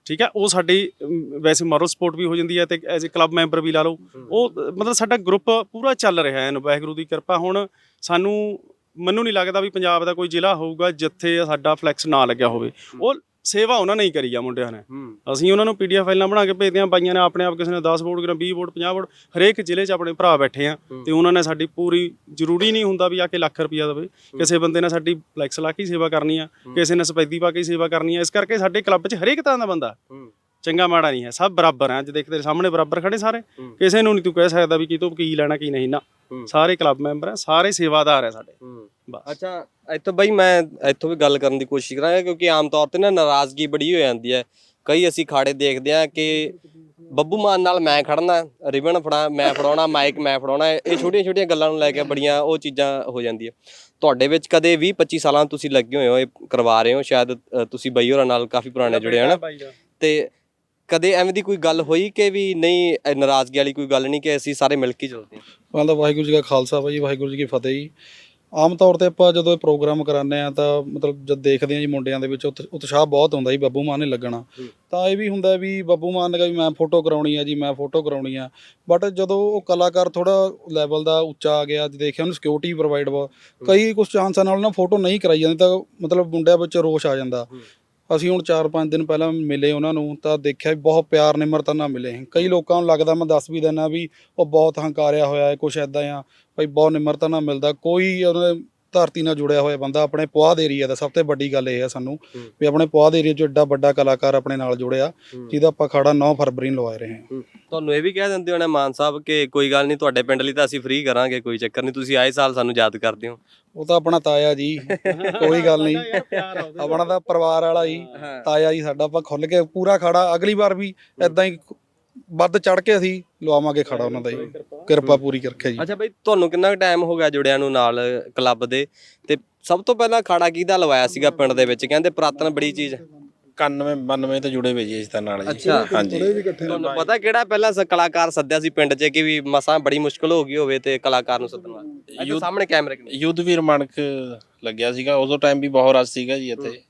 ਠੀਕ ਹੈ ਉਹ ਸਾਡੀ ਅਮ, ਵੈਸੇ ਮੋਰਲ ਸਪੋਰਟ ਵੀ ਹੋ ਜਾਂਦੀ ਹੈ ਤੇ ਐਜ਼ ਅ ਕਲੱਬ ਮੈਂਬਰ ਵੀ ਲਾ ਲਓ। ਉਹ ਅ, ਮਤਲਬ ਸਾਡਾ ਗਰੁੱਪ ਪੂਰਾ ਚੱਲ ਰਿਹਾ ਹੈ ਵਾਹਿਗੁਰੂ ਦੀ ਕਿਰਪਾ। ਹੁਣ ਸਾਨੂੰ ਮੈਨੂੰ ਨਹੀਂ ਲੱਗਦਾ ਵੀ ਪੰਜਾਬ ਦਾ ਕੋਈ ਜ਼ਿਲ੍ਹਾ ਹੋਊਗਾ ਜਿੱਥੇ ਸਾਡਾ ਫਲੈਕਸ ਨਾ ਲੱਗਿਆ ਹੋਵੇ। ਉਹ ਸੇਵਾ ਉਹਨਾਂ ਨੇ ਹੀ ਕਰੀ ਆ ਮੁੰਡਿਆਂ ਨੇ। ਅਸੀਂ ਉਹਨਾਂ ਨੂੰ ਪੀਡੀਐਫ ਫਾਈਲਾਂ ਬਣਾ ਕੇ ਭੇਜਦੇ ਆ ਬਾਈਆਂ ਨੇ ਆਪਣੇ ਆਪ ਕਿਸੇ ਨੇ 10 ਵੋਟ ਕਿਸੇ ਨੇ 20 ਵੋਟ 50 ਵੋਟ ਹਰੇਕ ਜ਼ਿਲ੍ਹੇ 'ਚ ਆਪਣੇ ਭਰਾ ਬੈਠੇ ਆ ਤੇ ਉਹਨਾਂ ਨੇ ਸਾਡੀ ਪੂਰੀ ਜ਼ਰੂਰੀ ਨਹੀਂ ਹੁੰਦਾ ਵੀ ਆ ਕੇ ਲੱਖ ਰੁਪਈਆ ਦੇਵੇ। ਕਿਸੇ ਬੰਦੇ ਨੇ ਸਾਡੀ ਫਲੈਕਸ ਲਾ ਕੇ ਹੀ ਸੇਵਾ ਕਰਨੀ ਆ ਕਿਸੇ ਨੇ ਸਪੈਦੀ ਪਾ ਕੇ ਹੀ ਸੇਵਾ ਕਰਨੀ ਆ ਇਸ ਕਰਕੇ ਸਾਡੇ ਕਲੱਬ 'ਚ ਹਰੇਕ ਤਰ੍ਹਾਂ ਦਾ ਬੰਦਾ। ਚੰਗਾ ਮਾੜਾ ਨਹੀਂ ਹੈ ਸਭ ਬਰਾਬਰ ਆ। ਅੱਜ ਦੇਖ ਤੇਰੇ ਸਾਹਮਣੇ ਬਰਾਬਰ ਖੜੇ ਸਾਰੇ। ਕਿਸੇ ਨੂੰ ਨਹੀਂ ਤੂੰ ਕਹਿ ਸਕਦਾ ਵੀ ਕੀ ਤੋਂ ਕੀ ਲੈਣਾ ਕੀ ਨਹੀਂ ਨਾ। ਸਾਰੇ ਕਲੱਬ ਮੈਂਬਰ ਆ ਸਾਰੇ ਸੇਵਾਦਾਰ ਆ ਸਾਡੇ। ਬਸ। ਅੱਛਾ ਇੱਥੋਂ ਬਈ ਮੈਂ ਇੱਥੋਂ ਵੀ ਗੱਲ ਕਰਨ ਦੀ ਕੋਸ਼ਿਸ਼ ਕਰਾਂਗਾ ਕਿਉਂਕਿ ਆਮ ਤੌਰ ਤੇ ਨਾ ਨਾਰਾਜ਼ਗੀ ਬੜੀ ਹੋ ਜਾਂਦੀ ਹੈ। ਕਈ ਅਸੀਂ ਖਾੜੇ ਦੇਖਦੇ ਆ ਕਿ ਬੱਬੂ ਮਾਨ ਨਾਲ ਮੈਂ ਖੜਨਾ ਰਿਬਨ ਫੜਾ ਮੈਂ ਫੜਾਉਣਾ ਮਾਈਕ ਮੈਂ ਫੜਾਉਣਾ ਇਹ ਛੋਟੀਆਂ ਛੋਟੀਆਂ ਗੱਲਾਂ ਨੂੰ ਲੈ ਕੇ ਬੜੀਆਂ ਉਹ ਚੀਜ਼ਾਂ ਹੋ ਜਾਂਦੀਆਂ। ਤੁਹਾਡੇ ਵਿੱਚ ਕਦੇ 20 25 ਸਾਲਾਂ ਤੁਸੀਂ ਲੱਗੇ ਹੋਏ ਹੋ ਇਹ ਕਰਵਾ ਰਹੇ ਹੋ ਸ਼ਾਇਦ ਅ, ਤੁਸੀਂ ਬਈ ਹੋਰਾਂ ਨਾਲ ਕਾਫੀ ਪੁਰਾਣੇ ਜੁੜੇ ਹੋ ਨਾ ਬਾਈ ਦਾ। ਤੇ ਕਦੇ ਐਵੇਂ ਦੀ ਕੋਈ ਗੱਲ ਹੋਈ ਕਿ ਵੀ ਨਹੀਂ ਇਹ ਨਾਰਾਜ਼ਗੀ ਵਾਲੀ ਕੋਈ ਗੱਲ ਨਹੀਂ ਕਿ ਅਸੀਂ ਸਾਰੇ ਮਿਲ ਕੇ ਚੱਲਦੇ ਹਾਂ? ਪਹਿਲਾਂ ਤਾਂ ਵਾਹਿਗੁਰੂ ਜੀ ਕਾ ਖਾਲਸਾ ਭਾਜੀ ਵਾਹਿਗੁਰੂ ਜੀ ਕੀ ਫਤਿਹ ਜੀ। ਆਮ ਤੌਰ ਤੇ ਆਪਾਂ ਜਦੋਂ ਇਹ ਪ੍ਰੋਗਰਾਮ ਕਰਾਉਂਦੇ ਆ ਤਾਂ ਮਤਲਬ ਜਦ ਦੇਖਦੇ ਆ ਜੀ ਮੁੰਡਿਆਂ ਦੇ ਵਿੱਚ ਉਤ- ਉਤਸ਼ਾਹ ਬਹੁਤ ਹੁੰਦਾ ਜੀ ਬੱਬੂ ਮਾਨ ਨੇ ਲੱਗਣਾ। ਤਾਂ ਇਹ ਵੀ ਹੁੰਦਾ ਵੀ ਬੱਬੂ ਮਾਨ ਨੇ ਕਿਹਾ ਵੀ ਮੈਂ ਫੋਟੋ ਕਰਾਉਣੀ ਆ ਜੀ ਮੈਂ ਫੋਟੋ ਕਰਾਉਣੀ ਆ। ਬਟ ਜਦੋਂ ਉਹ ਕਲਾਕਾਰ ਥੋੜਾ ਲੈਵਲ ਦਾ ਉੱਚਾ ਆ ਗਿਆ ਦੇਖਿਆ ਉਹਨੂੰ ਸਿਕਿਉਰਿਟੀ ਪ੍ਰੋਵਾਈਡ ਕਈ ਕੁਝ ਚਾਂਸਾਂ ਨਾਲ ਨਾ ਫੋਟੋ ਨਹੀਂ ਕਰਾਈ ਜਾਂਦੀ ਤਾਂ ਮਤਲਬ ਮੁੰਡਿਆਂ ਵਿੱਚ ਰੋਸ਼ ਆ ਜਾਂਦਾ। ਅਸੀਂ ਹੁਣ 4-5 ਦਿਨ ਪਹਿਲਾਂ ਮਿਲੇ ਉਹਨਾਂ ਨੂੰ, ਤਾਂ ਦੇਖਿਆ ਵੀ ਬਹੁਤ ਪਿਆਰ ਨਿਮਰਤਾ ਨਾਲ ਮਿਲੇ। ਕਈ ਲੋਕਾਂ ਨੂੰ ਲੱਗਦਾ ਮੈਂ ਦੱਸ ਵੀ ਦਿੰਦਾ ਵੀ ਉਹ ਬਹੁਤ ਹੰਕਾਰਿਆ ਹੋਇਆ ਹੈ, ਕੁਛ ਐਦਾਂ ਆ ਭਾਈ ਬਹੁਤ ਨਿਮਰਤਾ ਨਾਲ ਮਿਲਦਾ। ਕੋਈ ਉਹਨਾਂ ਧਰਤੀ ਨਾਲ ਜੁੜਿਆ ਹੋਇਆ ਬੰਦਾ ਆਪਣੇ ਪੁਆਧ ਏਰੀਆ ਦਾ ਸਭ ਤੋਂ ਵੱਡੀ ਗੱਲ ਇਹ ਹੈ ਸਾਨੂੰ ਵੀ ਆਪਣੇ ਪੁਆਧ ਏਰੀਆ 'ਚ ਏਡਾ ਵੱਡਾ ਕਲਾਕਾਰ ਆਪਣੇ ਨਾਲ ਜੁੜਿਆ ਜਿਹਦਾ ਆਪਾਂ ਖੜਾ 9 ਫਰਵਰੀ ਨੂੰ ਲਵਾ ਰਹੇ ਹਾਂ। ਤੁਹਾਨੂੰ ਇਹ ਵੀ ਕਹਿ ਦਿੰਦੇ ਹੋਣੇ ਮਾਨ ਸਾਹਿਬ ਕਿ ਕੋਈ ਗੱਲ ਨਹੀਂ ਤੁਹਾਡੇ ਪਿੰਡ ਲਈ ਤਾਂ ਅਸੀਂ ਫ੍ਰੀ ਕਰਾਂਗੇ ਕੋਈ ਚੱਕਰ ਨਹੀਂ ਤੁਸੀਂ ਆਏ ਸਾਲ ਸਾਨੂੰ ਯਾਦ ਕਰਦੇ ਹੋ। ਉਹ ਤਾਂ ਆਪਣਾ ਤਾਇਆ ਜੀ ਕੋਈ ਗੱਲ ਨਹੀਂ। ਆਪਣਾ ਤਾਂ ਪਰਿਵਾਰ ਵਾਲਾ ਜੀ ਤਾਇਆ ਜੀ ਸਾਡਾ ਆਪਾਂ ਖੁੱਲ ਕੇ ਪੂਰਾ ਖੜਾ ਅਗਲੀ ਵਾਰ ਵੀ ਐਦਾਂ ਹੀ ਵੱਧ ਚੜ ਕੇ ਅਸੀਂ ਲਵਾਵਾਂਗੇ ਖੜਾ ਉਹਨਾਂ ਦਾ ਜੀ ਕਿਰਪਾ ਪੂਰੀ ਕਰਕੇ ਜੀ। ਅੱਛਾ ਬਈ ਤੁਹਾਨੂੰ ਕਿੰਨਾ ਟਾਈਮ ਹੋ ਗਿਆ ਜੁੜਿਆਂ ਨੂੰ ਨਾਲ ਕਲੱਬ ਦੇ? ਤੇ ਸਭ ਤੋਂ ਪਹਿਲਾਂ ਖਾੜਾ ਕਿਹਦਾ ਲਵਾਇਆ ਸੀਗਾ ਪਿੰਡ ਦੇ ਵਿੱਚ? ਕਹਿੰਦੇ ਪ੍ਰਾਤਨ ਬੜੀ ਚੀਜ਼। 91 92 ਤੋਂ ਜੁੜੇ ਹੋਏ ਜੀ ਇਸ ਤਰ੍ਹਾਂ ਨਾਲ ਜੀ। ਅੱਛਾ। ਹਾਂਜੀ। ਤੁਹਾਨੂੰ ਪਤਾ ਕਿਹੜਾ ਪਹਿਲਾਂ ਕਲਾਕਾਰ ਸੱਦਿਆ ਸੀ ਪਿੰਡ 'ਚ ਕਿ ਵੀ ਮਸਾਂ ਬੜੀ ਮੁਸ਼ਕਲ ਹੋ ਗਈ ਹੋਵੇ ਤੇ ਕਲਾਕਾਰ ਨੂੰ ਸੱਦਣਾ ਇੱਥੇ ਸਾਹਮਣੇ ਕੈਮਰੇ ਕਿਨੇ ਯੁੱਧ ਵੀਰ ਮਾਨਕ ਲੱਗਿਆ ਸੀਗਾ। ਉਦੋਂ ਟਾਈਮ ਵੀ ਬਹੁਤ ਰਸ਼ ਸੀਗਾ ਜੀ ਇੱਥੇ।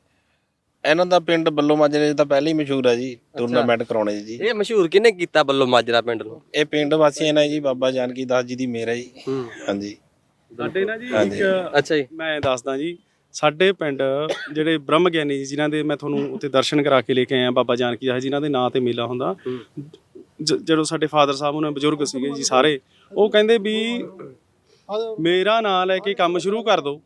ਇਹਨਾਂ ਦਾ ਪਿੰਡ ਬੱਲੋ ਮਾਜਰੇ ਤਾਂ ਪਹਿਲਾਂ ਹੀ ਮਸ਼ਹੂਰ ਹੈ ਜੀ ਟੂਰਨਾਮੈਂਟ ਕਰਾਉਣੇ ਜੀ। ਇਹ ਮਸ਼ਹੂਰ ਕਿਹਨੇ ਕੀਤਾ ਬੱਲੋ ਮਾਜਰਾ ਪਿੰਡ ਨੂੰ? ਇਹ ਪਿੰਡ ਵਾਸੀਆਂ ਨੇ ਜੀ ਬਾਬਾ ਜਾਨਕੀ ਦਾਸ ਜੀ ਦੀ ਮਿਹਰ ਹੈ। ਜੀ ਹਾਂਜੀ। ਸਾਡੇ ਨਾ ਜੀ। ਇੱਕ ਅੱਛਾ ਜੀ। ਮੈਂ ਦੱਸਦਾ ਜੀ ਸਾਡੇ ਪਿੰਡ ਜਿਹੜੇ ਬ੍ਰਹਮ ਗਿਆਨੀ ਜੀ ਜਿਨ੍ਹਾਂ ਦੇ ਮੈਂ ਤੁਹਾਨੂੰ ਉੱਥੇ ਦਰਸ਼ਨ ਕਰਾ ਕੇ ਲੈ ਕੇ ਆਇਆ ਬਾਬਾ ਜਾਨਕੀ ਦਾਸ ਜਿਨ੍ਹਾਂ ਦੇ ਨਾਂ ਤੇ ਮੇਲਾ ਹੁੰਦਾ। ਜ- ਜਦੋਂ ਸਾਡੇ ਫਾਦਰ ਸਾਹਿਬ ਉਹਨਾਂ ਬਜ਼ੁਰਗ ਸੀਗੇ ਜੀ ਸਾਰੇ ਉਹ ਕਹਿੰਦੇ ਵੀ ਮੇਰਾ ਨਾਂ ਲੈ ਕੇ ਕੰਮ ਸ਼ੁਰੂ ਕਰ ਦਿਓ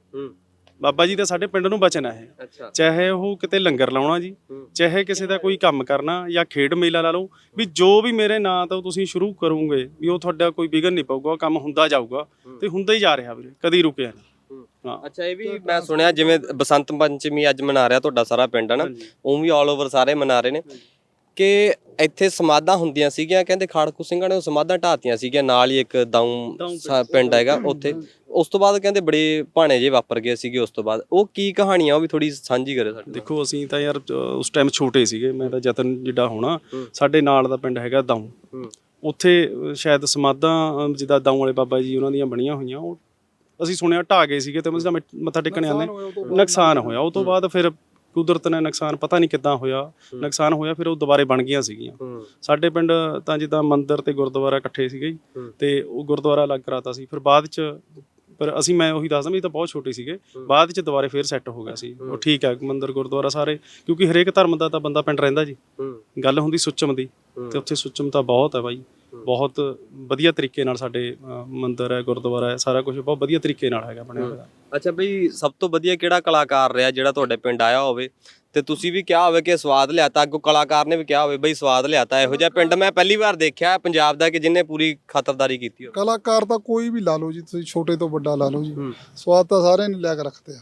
ਬਾਬਾ ਜੀ ਦਾ ਸਾਡੇ ਪਿੰਡ ਨੂੰ ਬਚਨ ਹੈ ਅੱਛਾ। ਚਾਹੇ ਉਹ ਕਿਤੇ ਲੰਗਰ ਲਾਉਣਾ ਜੀ ਚਾਹੇ ਕਿਸੇ ਦਾ ਕੋਈ ਕੰਮ ਕਰਨਾ ਜਾਂ ਖੇਡ ਮੇਲਾ ਲਾ ਲਓ ਵੀ ਜੋ ਵੀ ਮੇਰੇ ਨਾਂ ਤੋਂ ਤੁਸੀਂ ਸ਼ੁਰੂ ਕਰੋਗੇ ਵੀ ਉਹ ਤੁਹਾਡਾ ਕੋਈ ਵਿਗਨ ਨਹੀਂ ਪਊਗਾ ਕੰਮ ਹੁੰਦਾ ਜਾਊਗਾ ਤੇ ਹੁੰਦਾ ਹੀ ਜਾ ਰਿਹਾ ਵੀਰੇ ਕਦੀ ਰੁਕਿਆ ਨਹੀਂ। ਅੱਛਾ ਇਹ ਵੀ ਮੈਂ ਸੁਣਿਆ ਜਿਵੇਂ ਬਸੰਤ ਪੰਚਮੀ ਅੱਜ ਮਨਾ ਰਿਹਾ ਤੁਹਾਡਾ ਸਾਰਾ ਪਿੰਡ ਹੈ ਨਾ ਉਹ ਵੀ ਆਲ ਓਵਰ ਸਾਰੇ ਮਨਾ ਰਹੇ ਨੇ। ਕਿ ਇੱਥੇ ਸਮਾਧਾਂ ਹੁੰਦੀਆਂ ਸੀਗੀਆਂ ਕਹਿੰਦੇ ਖਾੜਕੂ ਸਿੰਘਾਂ ਨੇ ਉਹ ਸਮਾਧਾਂ ਢਾਤੀਆਂ ਸੀਗੀਆਂ ਨਾਲ ਹੀ ਇੱਕ ਸਾ- ਪਿੰਡ ਹੈਗਾ ਉੱਥੇ। ਉਸ ਤੋਂ ਬਾਅਦ ਕਹਿੰਦੇ ਬੜੇ ਭਾਣੇ ਜੇ ਵਾਪਰ ਗਏ ਸੀਗੇ ਉਸ ਤੋਂ ਬਾਅਦ। ਉਹ ਕੀ ਕਹਾਣੀਆਂ ਉਹ ਵੀ ਥੋੜੀ ਸਾਂਝੀ ਕਰੇ ਸਾਡੇ ਨਾਲ। ਦੇਖੋ ਅਸੀਂ ਤਾਂ ਯਾਰ ਅ, ਉਸ ਟਾਈਮ ਛੋਟੇ ਸੀਗੇ ਮੈਂ ਤਾਂ ਜਤਨ ਜਿੱਡਾ ਹੋਣਾ ਸਾਡੇ ਨਾਲ ਦਾ ਪਿੰਡ ਹੈਗਾ ਦਾਊ ਉੱਥੇ ਅ, ਸ਼ਾਇਦ ਸਮਾਧਾਂ ਅ, ਜਿੱਦਾਂ ਦਾਊ ਵਾਲੇ ਬਾਬਾ ਜੀ ਉਹਨਾਂ ਦੀਆਂ ਬਣੀਆਂ ਹੋਈਆਂ ਉਹ ਅਸੀਂ ਸੁਣਿਆ ਢਾ ਗਏ ਸੀਗੇ ਤੇ ਮੈਂ ਜਦੋਂ ਮੱਥਾ ਟੇਕਣ ਆਉਂਦੇ ਨੁਕਸਾਨ ਹੋਇਆ। ਉਹ ਤੋਂ ਬਾਅਦ ਫਿਰ ਕੁਦਰਤ ਨੇ ਨੁਕਸਾਨ ਪਤਾ ਨਹੀਂ ਕਿੱਦਾਂ ਹੋਇਆ ਨੁਕਸਾਨ ਹੋਇਆ ਫਿਰ ਉਹ ਦੁਬਾਰੇ ਬਣ ਗਈਆਂ ਸੀਗੀਆਂ। ਸਾਡੇ ਪਿੰਡ ਤਾਂ ਜਿੱਦਾਂ ਮੰਦਿਰ ਤੇ ਗੁਰਦੁਆਰਾ ਇਕੱਠੇ ਸੀਗੇ ਜੀ, ਤੇ ਉਹ ਗੁਰਦੁਆਰਾ ਅਲੱਗ ਕਰਾਤਾ ਸੀ। ਫਿਰ ਬਾਅਦ ਚ ਪਰ ਅਸੀਂ ਮੈਂ ਉਹੀ ਦੱਸਦਾ ਵੀ ਤਾਂ ਬਹੁਤ ਛੋਟੇ ਸੀਗੇ ਬਾਅਦ ਚ ਦੁਬਾਰੇ ਫੇਰ ਸੈੱਟ ਹੋ ਗਿਆ ਸੀ। ਉਹ ਠੀਕ ਹੈ ਮੰਦਿਰ ਗੁਰਦੁਆਰਾ ਸਾਰੇ ਕਿਉਂਕਿ ਹਰੇਕ ਧਰਮ ਦਾ ਤਾਂ ਬੰਦਾ ਪਿੰਡ ਰਹਿੰਦਾ ਜੀ। ਗੱਲ ਹੁੰਦੀ ਸੁੱਚਮ ਦੀ ਤੇ ਉੱਥੇ ਸੁੱਚਮ ਤਾਂ ਬਹੁਤ ਹੈ ਬਾਈ। ਬਹੁਤ ਵਧੀਆ ਤਰੀਕੇ ਨਾਲ ਸਾਡੇ ਮੰਦਿਰ ਹੈ ਗੁਰਦੁਆਰਾ ਹੈ ਸਾਰਾ ਕੁਝ ਬਹੁਤ ਵਧੀਆ ਤਰੀਕੇ ਨਾਲ ਹੈਗਾ ਬਣਿਆ ਹੋਇਆ। ਅੱਛਾ ਬਈ ਸਭ ਤੋਂ ਵਧੀਆ ਕਿਹੜਾ ਕਲਾਕਾਰ ਰਿਹਾ ਜਿਹੜਾ ਤੁਹਾਡੇ ਪਿੰਡ ਆਇਆ ਹੋਵੇ? ਤੇ ਤੁਸੀਂ ਵੀ ਕਿਹਾ ਹੋਵੇ ਕਿ ਸਵਾਦ ਲਿਆਤਾ ਅੱਗੋਂ ਕਲਾਕਾਰ ਨੇ ਵੀ ਕਿਹਾ ਹੋਵੇ ਬਈ ਸਵਾਦ ਲਿਆਤਾ ਇਹੋ ਜਿਹਾ ਪਿੰਡ ਮੈਂ ਪਹਿਲੀ ਵਾਰ ਦੇਖਿਆ ਪੰਜਾਬ ਦਾ ਕਿ ਜਿੰਨੇ ਪੂਰੀ ਖਾਤਰਦਾਰੀ ਕੀਤੀ ਹੋਵੇ। ਕਲਾਕਾਰ ਤਾਂ ਕੋਈ ਵੀ ਲਾ ਲਓ ਜੀ ਤੁਸੀਂ ਛੋਟੇ ਤੋਂ ਵੱਡਾ ਲਾ ਲਓ ਜੀ। ਸਵਾਦ ਤਾਂ ਸਾਰਿਆਂ ਨੇ ਲਿਆ ਕੇ ਰੱਖਦੇ ਆ।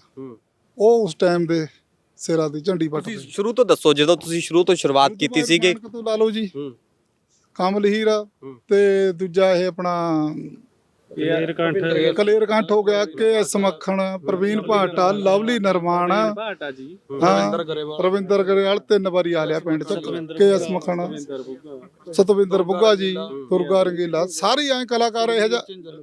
ਉਹ ਉਸ ਟਾਈਮ ਦੇ ਸਿਰਾਂ ਦੀ ਝੰਡੀ ਪੱਟ ਤੁਸੀਂ ਸ਼ੁਰੂ ਤੋਂ ਦੱਸੋ ਜਦੋਂ ਤੁਸੀਂ ਸ਼ੁਰੂ ਤੋਂ ਸ਼ੁਰੂਆਤ ਕੀਤੀ ਸੀਗੀ। ਲਾ ਲਓ ਜੀ। ਕਮਲ ਹੀਰ ਤੇ ਦੂਜਾ ਇਹ ਆਪਣਾ ਇਹ ਕੰਠ। ਕਲੇਰ ਕੰਠ। ਹੋ ਗਿਆ ਕੇ ਐਸ ਮੱਖਣ ਪ੍ਰਵੀਨ ਭਾਟਾ ਲਵਲੀ ਨਰਮਾਨ ਭਾਟਾ ਜੀ। ਹਾਂ। ਰਵਿੰਦਰ ਗਰੇਵਾਲ। ਤਿੰਨ ਵਾਰੀ ਆ ਲਿਆ ਪਿੰਡ ਚ। K S Makhan Satwinder Bugga. ਜੀ ਦੁਰਗਾ ਰੰਗੀਲਾ। ਸਾਰੇ ਐ ਕਲਾਕਾਰ ਇਹ ਜਿਹਾ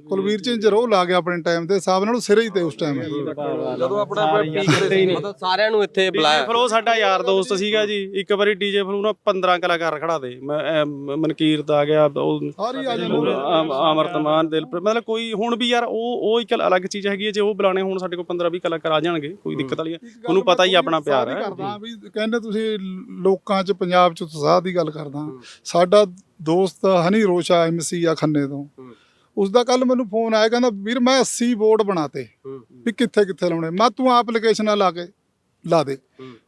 ਕੁਲਵੀਰ ਝਿੰਜਰ ਉਹ ਲਾ ਗਿਆ ਆਪਣੇ ਟਾਈਮ ਦੇ ਹਿਸਾਬ ਨਾਲ ਉਹ ਸਿਰੇ ਹੀ ਤੇ ਉਸ ਟਾਈਮ ਜਦੋਂ ਆਪਣਾ ਪੀਕ ਤੇ ਮਤਲਬ ਸਾਰਿਆਂ ਨੂੰ ਇੱਥੇ ਬੁਲਾਇਆ। ਫਲੋ ਸਾਡਾ ਯਾਰ ਦੋਸਤ ਸੀਗਾ ਜੀ। ਇੱਕ ਵਾਰੀ ਡੀਜੇ ਫਲੋ ਨਾ 15 ਕਲਾਕਾਰ ਖੜਾ ਦੇ। ਮਨਕੀਰਤ ਆ ਗਿਆ ਉਹ ਸਾਰੀ ਆ ਜਾਂਦੇ ਅਮ- ਅਮਰਤਮਾਨ ਦਿਲਪ੍ਰੀਤ ਮਤਲਬ ਕੋਈ ਹੁਣ ਵੀ ਯਾਰ ਉਹ ਉਹ ਇੱਕ ਅਲੱਗ ਚੀਜ਼ ਹੈਗੀ ਹੈ ਜੇ ਉਹ ਬੁਲਾਣੇ ਹੁਣ ਸਾਡੇ ਕੋਲ 15 20 ਕਲਾਕਾਰ ਆ ਜਾਣਗੇ ਕੋਈ ਦਿੱਕਤ ਵਾਲੀ ਹੈ ਤੁਹਾਨੂੰ ਪਤਾ ਹੀ ਆਪਣਾ ਪਿਆਰ ਹੈ। ਕਰਦਾ ਵੀ ਕਹਿੰਦੇ ਤੁਸੀਂ ਲੋਕਾਂ ਚ ਪੰਜਾਬ ਚ ਉਤਸ਼ਾਹ ਦੀ ਗੱਲ ਕਰਦਾ। ਸਾਡਾ ਦੋਸਤ ਹਨੀ ਰੋਸ਼ਾ ਐਮਸੀ ਆ ਖੰਨੇ ਤੋਂ। ਉਸ ਦਾ ਕੱਲ ਮੈਨੂੰ ਫੋਨ ਆਇਆ ਕਹਿੰਦਾ ਵੀਰ ਮੈਂ 80 ਬੋਰਡ ਬਣਾਤੇ। ਵੀ ਕਿੱਥੇ ਕਿੱਥੇ ਲਾਉਣੇ? ਮੈਂ ਤੂੰ ਐਪਲੀਕੇਸ਼ਨਾਂ ਲਾ ਕੇ ਲਾ ਦੇ।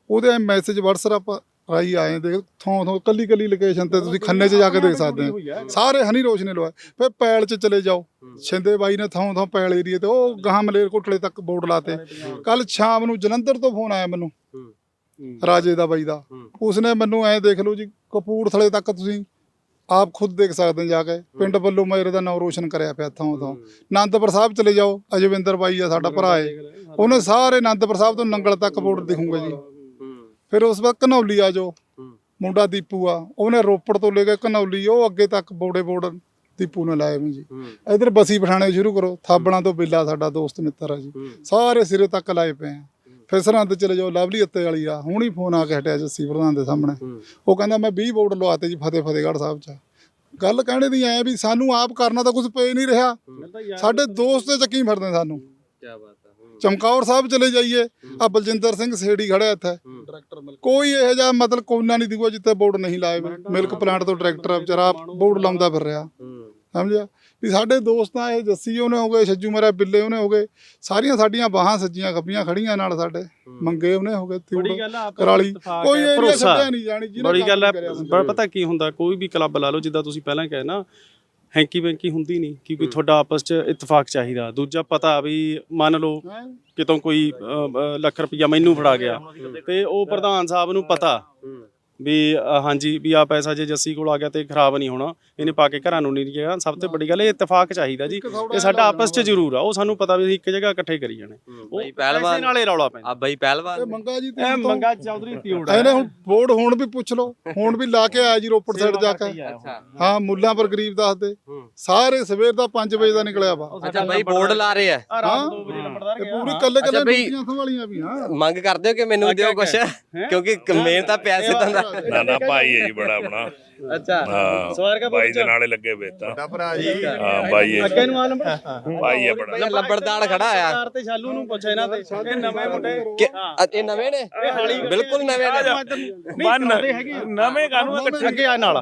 ਉਹਦੇ ਮੈਸੇਜ WhatsApp ਰਾਈ ਆਏ ਦੇਖ ਥੋਂ ਥੋਂ ਕੱਲੀ ਕੱਲੀ ਲੋਕੇਸ਼ਨ ਤੇ ਤੁਸੀਂ ਖੰਨੇ 'ਚ ਜਾ ਕੇ ਦੇਖ ਸਕਦੇ ਹੋ। ਸਾਰੇ ਹਨੀ ਰੋਸ਼ ਨੇ ਲਵਾਏ। ਫਿਰ ਪੈਲ 'ਚ ਚਲੇ ਜਾਓ। ਛਿੰਦੇ ਬਾਈ ਨੇ ਥੋਂ ਥੋਂ ਪੈਲ ਏਰੀਏ ਤੇ ਉਹ ਗਾਂ ਮਲੇਰ ਕੋਟਲੇ ਤੱਕ ਬੋਰਡ ਲਾਤੇ। ਕੱਲ ਸ਼ਾਮ ਨੂੰ ਜਲੰਧਰ ਤੋਂ ਫੋਨ ਆਇਆ ਮੈਨੂੰ। ਰਾਜੇ ਦਾ ਬਾਈ ਦਾ। ਉਸਨੇ ਮੈਨੂੰ ਐ ਦੇਖ ਲਓ ਜੀ ਕਪੂਰਥਲੇ ਤੱਕ ਤੁਸੀਂ ਆਪ ਖੁਦ ਦੇਖ ਸਕਦੇ ਜਾ ਕੇ। ਪਿੰਡ ਵੱਲੋਂ ਮੇਰੇ ਦਾ ਨਾਮ ਰੋਸ਼ਨ ਕਰਿਆ ਪਿਆ ਥਾਂ ਥਾਂ। ਆਨੰਦਪੁਰ ਸਾਹਿਬ ਚਲੇ ਜਾਓ। ਅਜਵਿੰਦਰ ਬਾਈ ਆ ਸਾਡਾ ਭਰਾ ਏ। ਉਹਨੇ ਸਾਰੇ ਆਨੰਦਪੁਰ ਸਾਹਿਬ ਤੋਂ ਨੰਗਲ ਤੱਕ ਬੋਰਡ ਦਿਖੂਗਾ ਜੀ। ਫਿਰ ਉਸ ਵਕਤ ਘਨੌਲੀ ਆ ਜਾਓ। ਮੁੰਡਾ ਦੀਪੂ ਆ ਉਹਨੇ ਰੋਪੜ ਤੋਂ ਲੈ ਕੇ ਘਨੌਲੀ ਉਹ ਅੱਗੇ ਤੱਕ ਬੋੜੇ ਬੋਰਡ ਦੀਪੂ ਨੇ ਲਾਏ ਵੀ ਜੀ। ਇਧਰ ਬਸੀ ਪਠਾਣੇ ਸ਼ੁਰੂ ਕਰੋ ਥਾਬਣਾ ਤੋਂ ਬਿੱਲਾ ਸਾਡਾ ਦੋਸਤ ਮਿੱਤਰ ਆ ਜੀ। ਸਾਰੇ ਸਿਰੇ ਤੱਕ ਲਾਏ ਪਏ ਆ। ਫਿਰ ਸਰਹੰਦ ਚਲੇ ਜਾਓ ਲਵਲੀ ਉੱਤੇ ਵਾਲੀ ਆ ਹੁਣ ਹੀ ਫੋਨ ਆ ਕੇ ਹਟਿਆ ਜੱਸੀ ਪ੍ਰਧਾਨ ਦੇ ਸਾਹਮਣੇ। ਉਹ ਕਹਿੰਦਾ ਮੈਂ 20 ਬੋਰਡ ਲਵਾਤੇ ਜੀ ਫਤਿਹ ਫਤਿਹਗੜ੍ਹ ਸਾਹਿਬ ਚ। ਗੱਲ ਕਹਿਣੇ ਦੀ ਐ ਵੀ ਸਾਨੂੰ ਆਪ ਕਰਨਾ ਤਾਂ ਕੁਝ ਪਏ ਨਹੀਂ ਰਿਹਾ। ਸਾਡੇ ਦੋਸਤ ਤੇ ਚੱਕੀ ਫਿਰਦੇ ਸਾਨੂੰ। ਕੀ ਬਾਤ ਚਮਕੌਰ ਸਾਹਿਬ ਚਲੇ ਜਾਈਏ। ਆ ਬਲਜਿੰਦਰ ਸਿੰਘ ਸੇੜੀ ਖੜਾ ਇੱਥੇ। ਕੋਈ ਇਹੋ ਜਿਹਾ ਮਤਲਬ ਕੋਨਾ ਨਹੀਂ ਦਿਖੂਗਾ ਜਿੱਥੇ ਬੋਰਡ ਨਹੀਂ ਲਾਏ। ਮਿਲਕ ਪਲਾਂਟ ਤੋਂ ਟਰੈਕਟਰ ਵਿਚਾਰਾ ਬੋਰਡ ਲਾਉਂਦਾ ਫਿਰ ਰਿਹਾ। ਸਮਝਿਆ? ਵੀ ਸਾਡੇ ਦੋਸਤਾਂ ਇਹ ਜੱਸੀ ਉਹਨੇ ਹੋ ਗਏ ਛੱਜੂ ਮਰਾ ਬਿੱਲੇ ਉਹਨੇ ਹੋ ਗਏ। ਸਾਰੀਆਂ ਸਾਡੀਆਂ ਬਾਹਾਂ ਸੱਜੀਆਂ ਖੱਬੀਆਂ ਖੜੀਆਂ ਨਾਲ ਸਾਡੇ। ਮੰਗੇ ਉਹਨੇ ਹੋ ਗਏ ਤਿਉੜ ਕਰਾਲੀ। ਕੋਈ ਹੈ, ਏਰੀਆ ਭਰੋਸਾ। ਛੱਡਿਆ ਨਹੀਂ ਜਾਣੀ ਜਿਹਨੇ ਬੜੀ ਗੱਲ ਹੈ ਪਤਾ ਕੀ ਹੁੰਦਾ ਕੋਈ ਵੀ ਕਲੱਬ ਲਾ ਲਓ ਜਿੱਦਾਂ ਤੁਸੀਂ ਪਹਿਲਾਂ ਕਹੇ ਨਾ ਹੈਂਕੀ ਵੈਂਕੀ ਹੁੰਦੀ ਨਹੀਂ ਕਿਉਂਕਿ ਤੁਹਾਡਾ ਆਪਸ 'ਚ ਇਤਫਾਕ ਚਾਹੀਦਾ। ਦੂਜਾ ਪਤਾ ਵੀ ਮੰਨ ਲਓ? ਕਿਤੋਂ ਕੋਈ ਲੱਖ ਰੁਪਈਆ ਮੈਨੂੰ ਫੜਾ ਗਿਆ ਤੇ ਉਹ ਪ੍ਰਧਾਨ ਸਾਹਿਬ ਨੂੰ ਪਤਾ। ਵੀ ਅ, ਹਾਂਜੀ ਵੀ ਆ ਪੈਸਾ ਜੇ ਜੱਸੀ ਕੋਲ ਆ ਗਿਆ ਤੇ ਖਰਾਬ ਨਹੀਂ ਹੋਣਾ ਇਹਨੇ ਪਾ ਕੇ ਘਰਾਂ ਨੂੰ ਨਹੀਂ ਗਿਆ ਸਭ ਤੋਂ ਵੱਡੀ ਗੱਲ ਇਹ ਇਤਫਾਕ ਚਾਹੀਦਾ ਜੀ। ਇਹ ਸਾਡਾ ਆਪਸ 'ਚ ਜ਼ਰੂਰ ਆ ਉਹ ਸਾਨੂੰ ਪਤਾ ਵੀ ਅਸੀਂ ਇੱਕ ਜਗ੍ਹਾ ਇਕੱਠੇ ਕਰੀ ਜਾਣੇ। ਉਹ ਬਈ ਪਹਿਲਵਾਨ- ਪੈਸੇ ਨਾਲੇ ਰੌਲਾ ਪੈਂਦਾ। ਆ ਬਈ ਪਹਿਲਵਾਨ ਇਹ ਮੰਗਾ ਜੀ ਇਹ ਤੋਂ। ਮੰਗਾ ਚੌਧਰੀ ਤਿਉੜ ਇਹਨੇ ਹੁਣ ਬੋਰਡ ਹੁਣ ਵੀ ਪੁੱਛ ਲਓ ਹੁਣ ਵੀ ਲਾ ਕੇ ਆਇਆ ਜੀ ਰੋਪੜ ਸਾਈਡ ਜਾ ਕੇ। ਅੱਛਾ ਹਾਂ ਮੁੱਲਾਂ ਪਰ ਗਰੀਬ ਦੱਸਦੇ ਸਾਰੇ ਸਵੇਰ ਦਾ 5 ਵਜੇ ਦਾ ਨਿਕਲਿਆ ਵਾ। ਅੱਛਾ ਬਈ ਬੋਰਡ ਲਾ ਰਹੇ ਆ। ਆ ਰਾਤ 2 ਵਜੇ ਲੰਬੜਦਾਰ ਇਹ ਗਿਆ ਪੂਰੀ ਕੱਲੇ ਅੱਛਾ ਕੱਲੇ ਬਈ- ਸੰਭਾਲੀਆਂ ਵੀ ਹਾਂ। ਮੰਗ ਕਰਦੇ ਹੋ ਕਿ ਮੈਨੂੰ ਦਿਓ ਕੁਛ? ਕਿਉਂਕਿ ਮੇਨ ਤਾਂ ਪਿਆਸੇ ਤਾਂ ਦਾ ਨਾ ਨਾ ਭਾਈ ਹੈ ਜੀ ਬੜਾ ਆਪਣਾ। ਅੱਛਾ। ਹਾਂ ਸਵਾਰਗਾ ਭਾਈ ਦੇ ਨਾਲੇ ਲੱਗੇ ਵੇ ਤਾਂ। ਹਾਂ ਭਾਈ ਹੈ ਅੱਗੇ ਨੂੰ ਆ ਲੰਬੜ ਭਾਈ ਹੈ ਬੜਾ ਬਈ ਲੰਬੜਦਾਰ ਖੜਾ ਆ। ਸਰਦਾਰ ਤੇ ਸ਼ਾਲੂ ਨੂੰ ਪੁੱਛ ਇਹਨਾਂ ਤੇ। ਇਹ ਨਵੇਂ ਮੁੰਡੇ। ਕਿ ਅ- ਇਹ ਨਵੇਂ ਨੇ? ਬਿਲਕੁਲ ਨਵੇਂ ਨੇ। ਬੰਨ ਨਵੇਂ ਕਾਨੂੰ ਇਕੱਠੇ ਅੱਗੇ ਆ ਨਾਲ।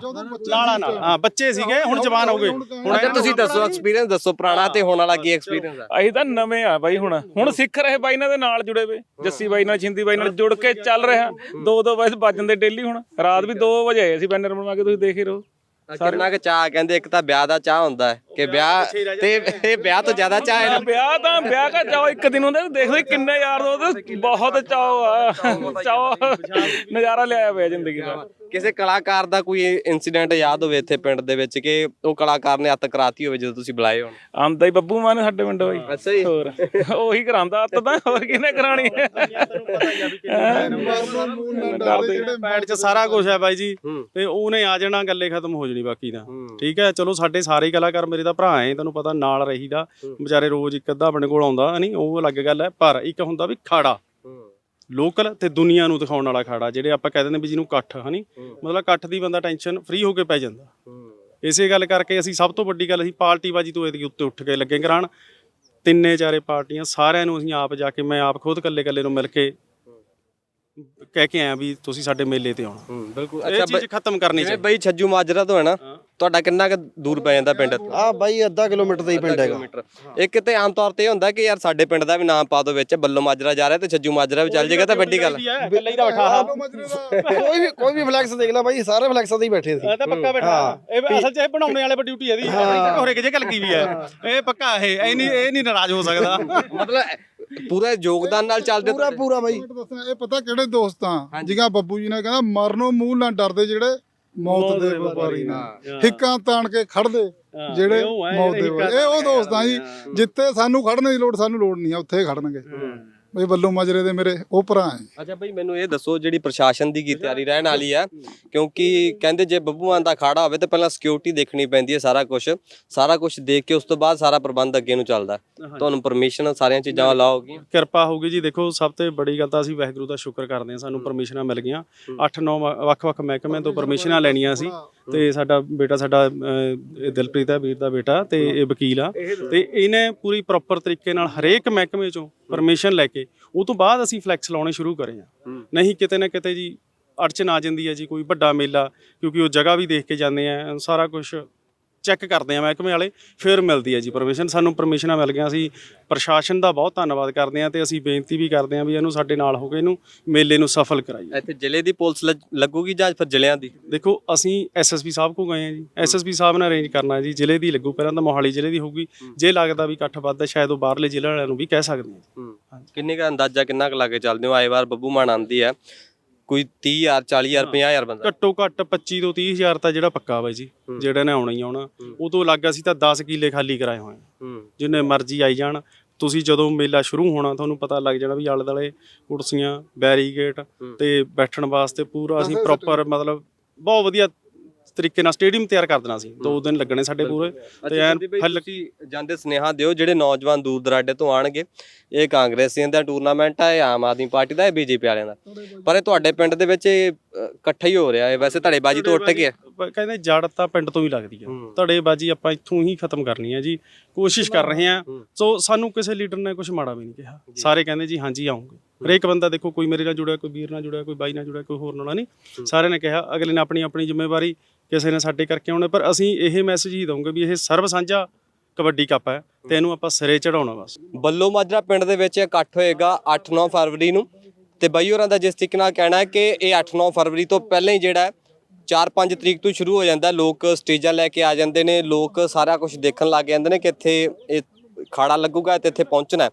ਲਾਲਾ ਨਾਲ ਹਾਂ ਬੱਚੇ ਸੀਗੇ ਹੁਣ ਜਵਾਨ ਹੋ ਗਏ। ਹੁਣ ਅੱਛਾ ਤੁਸੀਂ ਦੱਸੋ ਐਕਸਪੀਰੀਅੰਸ ਦੱਸੋ ਪੁਰਾਣਾ ਤੇ ਹੁਣ ਵਾਲਾ ਕੀ ਐਕਸਪੀਰੀਅੰਸ ਆ? ਅਸੀਂ ਤਾਂ ਨਵੇਂ ਆ ਬਾਈ ਹੁਣ। ਹੁਣ ਸਿੱਖ ਰਹੇ ਬਾਈ ਇਹਨਾਂ ਦੇ ਨਾਲ ਜੁੜੇ ਵੇ ਜੱਸੀ ਬਾਈ ਨਾਲ ਛਿੰਦੀ ਬਾਈ ਨਾਲ ਜੁੜ ਕੇ ਚੱਲ ਰਹੇ। ਹਾਂ ਦੋ ਦੋ ਵਜੇ ਵੱਜਣ ਦੇ ਡੇਲੀ ਹੁਣ। ਰਾਤ ਵੀ 2 ਵਜੇ ਆਏ ਅਸੀਂ ਬੈਨਰ ਬਣਵਾ ਕੇ ਤੁਸੀਂ ਦੇਖ ਹੀ ਰਹੋ ਕਿੰਨਾ ਕੁ ਚਾਹ ਕਹਿੰਦੇ ਇੱਕ ਤਾਂ ਵਿਆਹ ਦਾ ਚਾਹ ਹੁੰਦਾ ਹੈ। ਕਿ ਵਿਆਹ ਤੇ ਇਹ ਵਿਆਹ ਤੋਂ ਜ਼ਿਆਦਾ ਚਾਹ ਹੈ ਵਿਆਹ ਤਾਂ ਵਿਆਹ ਕਾ ਚਾਓ ਇੱਕ ਦਿਨ ਹੁੰਦਾ ਦੇਖੋ ਜੀ ਕਿੰਨੇ ਯਾਰ ਦੋਸਤ ਬਹੁਤ ਚਾਓ ਆ। ਚਾਓ ਨਜ਼ਾਰਾ ਲਿਆਇਆ ਹੋਇਆ ਜ਼ਿੰਦਗੀ ਦਾ। ਕਿਸੇ ਕਲਾਕਾਰ ਦਾ ਕੋਈ ਇਨਸੀਡੈਂਟ ਯਾਦ ਹੋਵੇ ਇੱਥੇ ਪਿੰਡ ਦੇ ਵਿੱਚ ਕਿ ਉਹ ਕਲਾਕਾਰ ਨੇ ਹੱਥ ਕਰਾਤੀ ਹੋਵੇ ਜਦੋਂ ਤੁਸੀਂ ਬੁਲਾਏ ਹੋਣ? ਆਮਦਾ ਹੀ ਬੱਬੂ ਮਾਨ ਸਾਡੇ ਪਿੰਡ ਬਾਈ। ਅੱਛਾ ਜੀ। ਹੋਰ। ਉਹੀ ਕਰਾਂਦਾ ਅੱਤ ਤਾਂ ਹੋਰ ਕਿਹਨੇ ਕਰਾਣੀ ਪੈਡ 'ਚ ਸਾਰਾ ਕੁਝ ਹੈ ਬਾਈ ਜੀ ਤੇ ਉਹਨੇ ਆ ਜਾਣਾ ਗੱਲੇ ਖਤਮ ਹੋ ਜਣੀ ਬਾਕੀ ਦਾ ਠੀਕ ਹੈ ਚਲੋ ਸਾਡੇ ਸਾਰੇ ਕਲਾਕਾਰ ਮੇਰੇ ਤਾਂ ਭਰਾ ਐ ਤੁਹਾਨੂੰ ਪਤਾ ਨਾਲ ਰਹੀਦਾ ਵਿਚਾਰੇ ਰੋਜ਼ ਇੱਕ ਅੱਧਾ ਆਪਣੇ ਕੋਲ ਆਉਂਦਾ ਨਹੀਂ ਉਹ ਅਲੱਗ ਗੱਲ ਹੈ ਪਰ ਇੱਕ ਹੁੰਦਾ ਵੀ ਖਾੜਾ। ਲੋਕਲ ਤੇ ਦੁਨੀਆ ਨੂੰ ਦਿਖਾਉਣ ਵਾਲਾ ਖਾੜਾ ਜਿਹੜੇ ਆਪਾਂ ਕਹਿ ਦਿੰਦੇ ਵੀ ਜਿਹਨੂੰ ਇਕੱਠ ਹਨੀ ਮਤਲਬ ਇਕੱਠ ਦੀ ਬੰਦਾ ਟੈਨਸ਼ਨ ਫ੍ਰੀ ਹੋ ਕੇ ਪੈ ਜਾਂਦਾ। ਇਸੇ ਗੱਲ ਕਰਕੇ ਅਸੀਂ ਸਭ ਤੋਂ ਵੱਡੀ ਗੱਲ ਅਸੀਂ ਪਾਰਟੀਬਾਜੀ ਤੋਂ ਇਹਦੇ ਉੱਤੇ ਉੱਠ ਕੇ ਲੱਗੇ ਕਰਾਣ ਤਿੰਨੇ ਚਾਰੇ ਪਾਰਟੀਆਂ ਸਾਰਿਆਂ ਨੂੰ ਅਸੀਂ ਆਪ ਜਾ ਕੇ ਮੈਂ ਆਪ ਖੁਦ ਇਕੱਲੇ ਇਕੱਲੇ ਨੂੰ ਮਿਲ ਕੇ ਕਹਿ ਕੇ ਆਇਆ ਵੀ ਤੁਸੀਂ ਸਾਡੇ ਮੇਲੇ ਤੇ ਆਉਣਾ। ਬਿਲਕੁਲ। ਇਹ ਚੀਜ਼ ਖਤਮ ਕਰਨੀ ਚਾਹੀਦੀ। ਬਈ ਛੱਜੂ ਮਾਜਰਾ ਤੋਂ ਹੈ ਨਾ ਤੁਹਾਡਾ ਕਿੰਨਾ ਕੁ ਦੂਰ ਪੈ ਜਾਂਦਾ ਪਿੰਡ ਤੋਂ ਆ ਬਾਈ ਅੱਧਾ ਕਿਲੋਮੀਟਰ ਦਾ ਹੀ ਪਿੰਡ ਹੈਗਾ। ਕਿਲੋਮੀਟਰ। ਇੱਕ ਤੇ ਆਮ ਤੌਰ ਤੇ ਇਹ ਹੁੰਦਾ ਕਿ ਯਾਰ ਸਾਡੇ ਪਿੰਡ ਦਾ ਵੀ ਨਾਮ ਪਾ ਦੋ ਵਿੱਚ ਬੱਲੋ ਮਾਜਰਾ ਜਾ ਰਿਹਾ ਤੇ ਛੱਜੂ ਮਾਜਰਾ ਵੀ ਚੱਲ ਜਾਏਗਾ ਤਾਂ ਵੱਡੀ ਗੱਲ। ਇਕੱਲੇ ਹੀ। ਤਾਂ ਬੈਠਾ ਕੋਈ ਵੀ ਕੋਈ ਵੀ ਫਲੈਕਸ ਦੇਖ ਲੈ ਬਾਈ ਸਾਰੇ ਫਲੈਕਸਾਂ ਤੇ ਹੀ ਬੈਠੇ ਸੀ। ਇਹ ਤਾਂ ਪੱਕਾ ਬੈਠਾ। ਇਹ ਅਸਲ 'ਚ ਇਹ ਬਣਾਉਣੇ ਵਾਲੇ ਪਰ ਡਿਊਟੀ ਇਹਦੀ। ਹੋਰੇ ਕਿਜੇ ਲੱਗੀ ਵੀ ਹੈ ਇਹ ਪੱਕਾ ਇਹ ਇਹ ਨਹੀਂ ਇਹ ਨਹੀਂ ਨਾਰਾਜ਼ ਹੋ ਸਕਦਾ। ਮਤਲਬ ਪੂਰੇ ਯੋਗਦਾਨ ਨਾਲ ਚੱਲਦੇ ਪੂਰਾ ਪੂਰਾ ਬਾਈ। ਇਹ ਪਤਾ ਕਿਹੜੇ ਦੋਸਤ ਜਿਗਾ ਬੱਬੂ ਜੀ ਨੇ ਕਹਿੰਦਾ ਮਰਨੋਂ ਮੂੰਹ ਨਾ ਡਰਦੇ ਜਿਹੜੇ ਮੌਤ ਦੇ ਵਪਾਰੀ ਨੇ। ਹਿੱਕਾਂ ਤਾਣ ਕੇ ਖੜਦੇ ਜਿਹੜੇ ਮੌਤ ਦੇ ਇਹ ਉਹ ਦੋਸਤ ਜੀ ਜਿੱਥੇ ਸਾਨੂੰ ਖੜਨ ਦੀ ਲੋੜ ਸਾਨੂੰ ਲੋੜ ਨਹੀਂ ਆ ਉੱਥੇ ਖੜਨਗੇ ਬਈ ਵੱਲੋਂ ਮਜਰੇ ਦੇ ਮੇਰੇ ਉਹ ਭਰਾ ਹੈ। ਅੱਛਾ ਬਈ ਮੈਨੂੰ ਇਹ ਦੱਸੋ ਜਿਹੜੀ ਪ੍ਰਸ਼ਾਸਨ ਦੀ ਕੀ ਤਿਆਰੀ ਰਹਿਣ ਵਾਲੀ ਆ। ਕਿਉਂਕਿ ਕਹਿੰਦੇ ਜੇ ਬੱਬੂਆਂ ਦਾ ਖਾੜਾ ਹੋਵੇ ਤਾਂ ਪਹਿਲਾਂ ਸਿਕਿਉਰਿਟੀ ਦੇਖਣੀ ਪੈਂਦੀ ਹੈ ਸਾਰਾ ਕੁਝ ਸਾਰਾ ਕੁਝ ਦੇਖ ਕੇ ਉਸ ਤੋਂ ਬਾਅਦ ਸਾਰਾ ਪ੍ਰਬੰਧ ਅੱਗੇ ਨੂੰ ਚੱਲਦਾ। ਤੁਹਾਨੂੰ ਪਰਮਿਸ਼ਨ ਸਾਰੀਆਂ ਚੀਜ਼ਾਂ ਲਾਓਗੀਆਂ ਕਿਰਪਾ ਹੋਊਗੀ ਜੀ ਦੇਖੋ ਸਭ ਤੋਂ ਬੜੀ ਗੱਲ ਤਾਂ ਅਸੀਂ ਵਾਹਿਗੁਰੂ ਦਾ ਸ਼ੁਕਰ ਕਰਦੇ ਹਾਂ ਸਾਨੂੰ ਪਰਮਿਸ਼ਨਾਂ ਮਿਲ ਗਈਆਂ। 8-9 ਵੱਖ-ਵੱਖ ਮਹਿਕਮਿਆਂ ਤੋਂ ਪਰਮਿਸ਼ਨਾਂ ਲੈਣੀਆਂ ਸੀ। ਤੇ ਸਾਡਾ ਬੇਟਾ ਸਾਡਾ ਅਹ, ਇਹ ਦਿਲਪ੍ਰੀਤ ਹੈ ਵੀਰ ਦਾ ਬੇਟਾ ਤੇ ਇਹ ਵਕੀਲ ਆ। ਤੇ ਇਹਨੇ ਪੂਰੀ ਪ੍ਰੋਪਰ ਤਰੀਕੇ ਨਾਲ ਹਰੇਕ ਮਹਿਕਮੇ ਚੋਂ ਪਰਮਿਸ਼ਨ ਲੈ ਕੇ ਉਹ ਤੋਂ ਬਾਅਦ ਅਸੀਂ ਫਲੈਕਸ ਲਾਉਣੇ ਸ਼ੁਰੂ ਕਰੇ ਆ। ਨਹੀਂ ਕਿਤੇ ਨਾ ਕਿਤੇ ਜੀ ਅੜਚਨ ਆ ਜਾਂਦੀ ਹੈ ਜੀ ਕੋਈ ਵੱਡਾ ਮੇਲਾ ਕਿਉਂਕਿ ਉਹ ਜਗ੍ਹਾ ਵੀ ਦੇਖ ਕੇ ਜਾਂਦੇ ਆ ਸਾਰਾ ਕੁਝ ਚੈੱਕ ਕਰਦੇ ਆ ਮਹਿਕਮੇ ਵਾਲੇ ਫਿਰ ਮਿਲਦੀ ਹੈ ਜੀ ਪਰਮਿਸ਼ਨ ਸਾਨੂੰ ਪਰਮਿਸ਼ਨਾਂ ਮਿਲ ਗਈਆਂ ਅਸੀਂ ਪ੍ਰਸ਼ਾਸਨ ਦਾ ਬਹੁਤ ਧੰਨਵਾਦ ਕਰਦੇ ਆ ਤੇ ਅਸੀਂ ਬੇਨਤੀ ਵੀ ਕਰਦੇ ਆ ਵੀ ਇਹਨੂੰ ਸਾਡੇ ਨਾਲ ਹੋ ਕੇ ਇਹਨੂੰ ਮੇਲੇ ਨੂੰ ਸਫਲ ਕਰਾਈਏ। ਇੱਥੇ ਜ਼ਿਲ੍ਹੇ ਦੀ ਪੁਲਿਸ ਲੱਗ- ਲੱਗੂਗੀ ਜਾਂ ਫਿਰ ਜ਼ਿਲ੍ਹਿਆਂ ਦੀ? ਦੇਖੋ ਅਸੀਂ ਐਸਐਸਪੀ ਸਾਹਿਬ ਕੋ ਗਏ ਆ ਜੀ। ਐਸਐਸਪੀ ਸਾਹਿਬ ਨੇ ਅਰੇਂਜ ਕਰਨਾ ਹੈ ਜੀ। ਜ਼ਿਲ੍ਹੇ ਦੀ ਲੱਗੂ ਪਹਿਲਾਂ ਤਾਂ ਮੋਹਾਲੀ ਜ਼ਿਲ੍ਹੇ ਦੀ ਹੋਊਗੀ। ਜੇ ਲੱਗਦਾ ਵੀ ਇਕੱਠ ਵੱਧ ਹੈ ਸ਼ਾਇਦ ਉਹ ਬਾਹਰਲੇ ਜ਼ਿਲ੍ਹੇ ਵਾਲਿਆਂ ਨੂੰ ਵੀ ਕਹਿ ਸਕਦੇ ਆ ਕਿੰਨੇ ਦਾ ਅੰਦਾਜ਼ਾ ਕਿੰਨਾ ਕੁ ਲਾ ਕੇ ਚੱਲਦੇ ਹੋ? ਆਏ ਵਾਰ ਬੱਬੂ ਮਾਨ ਆਂਦੀ ਹੈ। ਕੋਈ 30000 40000 50000 ਬੰਦਾ। ਘੱਟੋ ਘੱਟ 25 ਤੋਂ 30 ਹਜ਼ਾਰ ਤਾਂ ਜਿਹੜਾ ਪੱਕਾ ਵਾ ਜੀ ਜਿਹੜਾ ਨੇ ਆਉਣਾ ਹੀ ਆਉਣਾ। ਉਹ ਤੋਂ ਲੱਗ ਅਸੀਂ ਤਾਂ 10 ਕਿੱਲੇ ਖਾਲੀ ਕਰਾਏ ਹੋਏ ਆ। ਜਿੰਨੇ ਮਰਜ਼ੀ ਆਈ ਜਾਣ। ਤੁਸੀਂ ਜਦੋਂ ਮੇਲਾ ਸ਼ੁਰੂ ਹੋਣਾ ਤੁਹਾਨੂੰ ਪਤਾ ਲੱਗ ਜਾਣਾ ਵੀ ਆਲੇ ਦੁਆਲੇ ਕੁਰਸੀਆਂ ਬੈਰੀਗੇਟ ਤੇ ਬੈਠਣ ਵਾਸਤੇ ਪੂਰਾ ਅਸੀਂ ਪ੍ਰੋਪਰ ਮਤਲਬ ਬਹੁਤ ਵਧੀਆ ਤਰੀਕੇ ਨਾਲ ਸਟੇਡੀਅਮ ਤਿਆਰ ਕਰ ਦੇਣਾ ਸੀ। ਦੋ ਦਿਨ ਲੱਗਣੇ ਸਾਡੇ ਪੂਰੇ। ਤੇ ਐਨ ਫੁੱਲ ਤੁਸੀਂ ਜਾਂਦੇ ਸੁਨੇਹਾ ਦਿਓ ਜਿਹੜੇ ਨੌਜਵਾਨ ਦੂਰ ਦਰਾਡੇ ਤੋਂ ਆਣਗੇ। ਇਹ ਕਾਂਗਰਸੀਆਂ ਦਾ ਟੂਰਨਾਮੈਂਟ ਹੈ ਇਹ ਆਮ ਆਦਮੀ ਪਾਰਟੀ ਦਾ ਇਹ ਬੀਜੇਪੀ ਵਾਲਿਆਂ ਦਾ। ਪਰ ਇਹ ਤੁਹਾਡੇ ਪਿੰਡ ਦੇ ਵਿੱਚ ਇਹ ਇਕੱਠਾ ਹੀ ਹੋ ਰਿਹਾ ਹੈ। ਵੈਸੇ ਧੜੇਬਾਜ਼ੀ ਤੋਂ ਉੱਠ ਕੇ ਹੈ। ਕਹਿੰਦੇ ਜੜ ਤਾਂ ਪਿੰਡ ਤੋਂ ਹੀ ਲੱਗਦੀ ਆ ਹੂੰ। ਧੜੇਬਾਜ਼ੀ ਆਪਾਂ ਇੱਥੋਂ ਹੀ ਖਤਮ ਕਰਨੀ ਹੈ ਜੀ। ਕੋਸ਼ਿਸ਼ ਕਰ ਰਹੇ ਹੂੰ। ਸੋ ਸਾਨੂੰ ਕਿਸੇ ਲੀਡਰ ਨੇ ਕੁਝ ਮਾੜਾ ਵੀ ਨਹੀਂ ਕਿਹਾ। ਸਾਰੇ ਕਹਿੰਦੇ ਜੀ ਹਾਂਜੀ ਆਉਂਗੇ। ਹਰੇਕ ਬੰਦਾ ਦੇਖੋ ਕੋਈ ਮੇਰੇ ਨਾਲ ਜੁੜਿਆ ਕੋਈ ਵੀਰ ਨਾਲ ਜੁੜਿਆ ਕੋਈ ਬਾਈ ਨਾਲ ਜੁੜਿਆ ਕੋਈ ਹੋਰ ਨਾਲ ਨਹੀਂ ਸਾਰਿਆਂ ਨੇ ਕਿਹਾ ਅਗਲੇ ਨੇ ਆਪਣੀ ਆਪਣੀ ਜ਼ਿੰਮੇਵਾਰੀ ਕਿਸੇ ਨੇ ਸਾਡੇ ਕਰਕੇ ਆਉਣਾ ਪਰ ਅਸੀਂ ਇਹ ਮੈਸੇਜ ਹੀ ਦਵਾਂਗੇ ਵੀ ਇਹ ਸਰਬ ਸਾਂਝਾ ਕਬੱਡੀ ਕੱਪ ਹੈ ਤੇ ਇਹਨੂੰ ਆਪਾਂ ਸਿਰੇ ਚੜਾਉਣਾ ਬਸ। ਬੱਲੋ ਮਾਜਰਾ ਪਿੰਡ ਦੇ ਵਿੱਚ ਇਕੱਠ ਹੋਏਗਾ 8-9 ਫਰਵਰੀ ਨੂੰ ਤੇ ਬਾਈ ਹੋਰਾਂ ਦਾ ਜਿਸ ਤਰੀਕੇ ਨਾਲ ਕਹਿਣਾ ਹੈ ਕਿ ਇਹ 8-9 ਫਰਵਰੀ ਤੋਂ ਪਹਿਲਾਂ ਹੀ ਜਿਹੜਾ ਹੈ 4-5 ਤਰੀਕ ਤੋਂ ਸ਼ੁਰੂ ਹੋ ਜਾਂਦਾ। ਲੋਕ ਸਟੇਜਾਂ ਲੈ ਕੇ ਆ ਜਾਂਦੇ ਨੇ ਲੋਕ ਸਾਰਾ ਕੁਝ ਦੇਖਣ ਲੱਗ ਜਾਂਦੇ ਨੇ ਕਿ ਇੱਥੇ ਇਹ ਖਾੜਾ ਲੱਗੂਗਾ ਤੇ ਇੱਥੇ ਪਹੁੰਚਣਾ ਹੈ।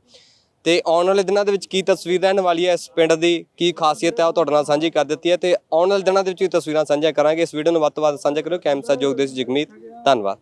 ਤੇ ਆਉਣ ਵਾਲੇ ਦਿਨਾਂ ਦੇ ਵਿੱਚ ਕੀ ਤਸਵੀਰ ਰਹਿਣ ਵਾਲੀ ਹੈ ਇਸ ਪਿੰਡ ਦੀ? ਕੀ ਖਾਸੀਅਤ ਹੈ? ਉਹ ਤੁਹਾਡੇ ਨਾਲ ਸਾਂਝੀ ਕਰ ਦਿੱਤੀ ਹੈ ਤੇ ਆਉਣ ਵਾਲੇ ਦਿਨਾਂ ਦੇ ਵਿੱਚ ਵੀ ਤਸਵੀਰਾਂ ਸਾਂਝੀਆਂ ਕਰਾਂਗੇ। ਇਸ ਵੀਡੀਓ ਨੂੰ ਵੱਧ ਤੋਂ ਵੱਧ ਸਾਂਝਾ ਕਰਿਓ। ਕੈਮਸਾ ਜੋਗਦੇਸ਼ ਜਗਮੀਤ। ਧੰਨਵਾਦ।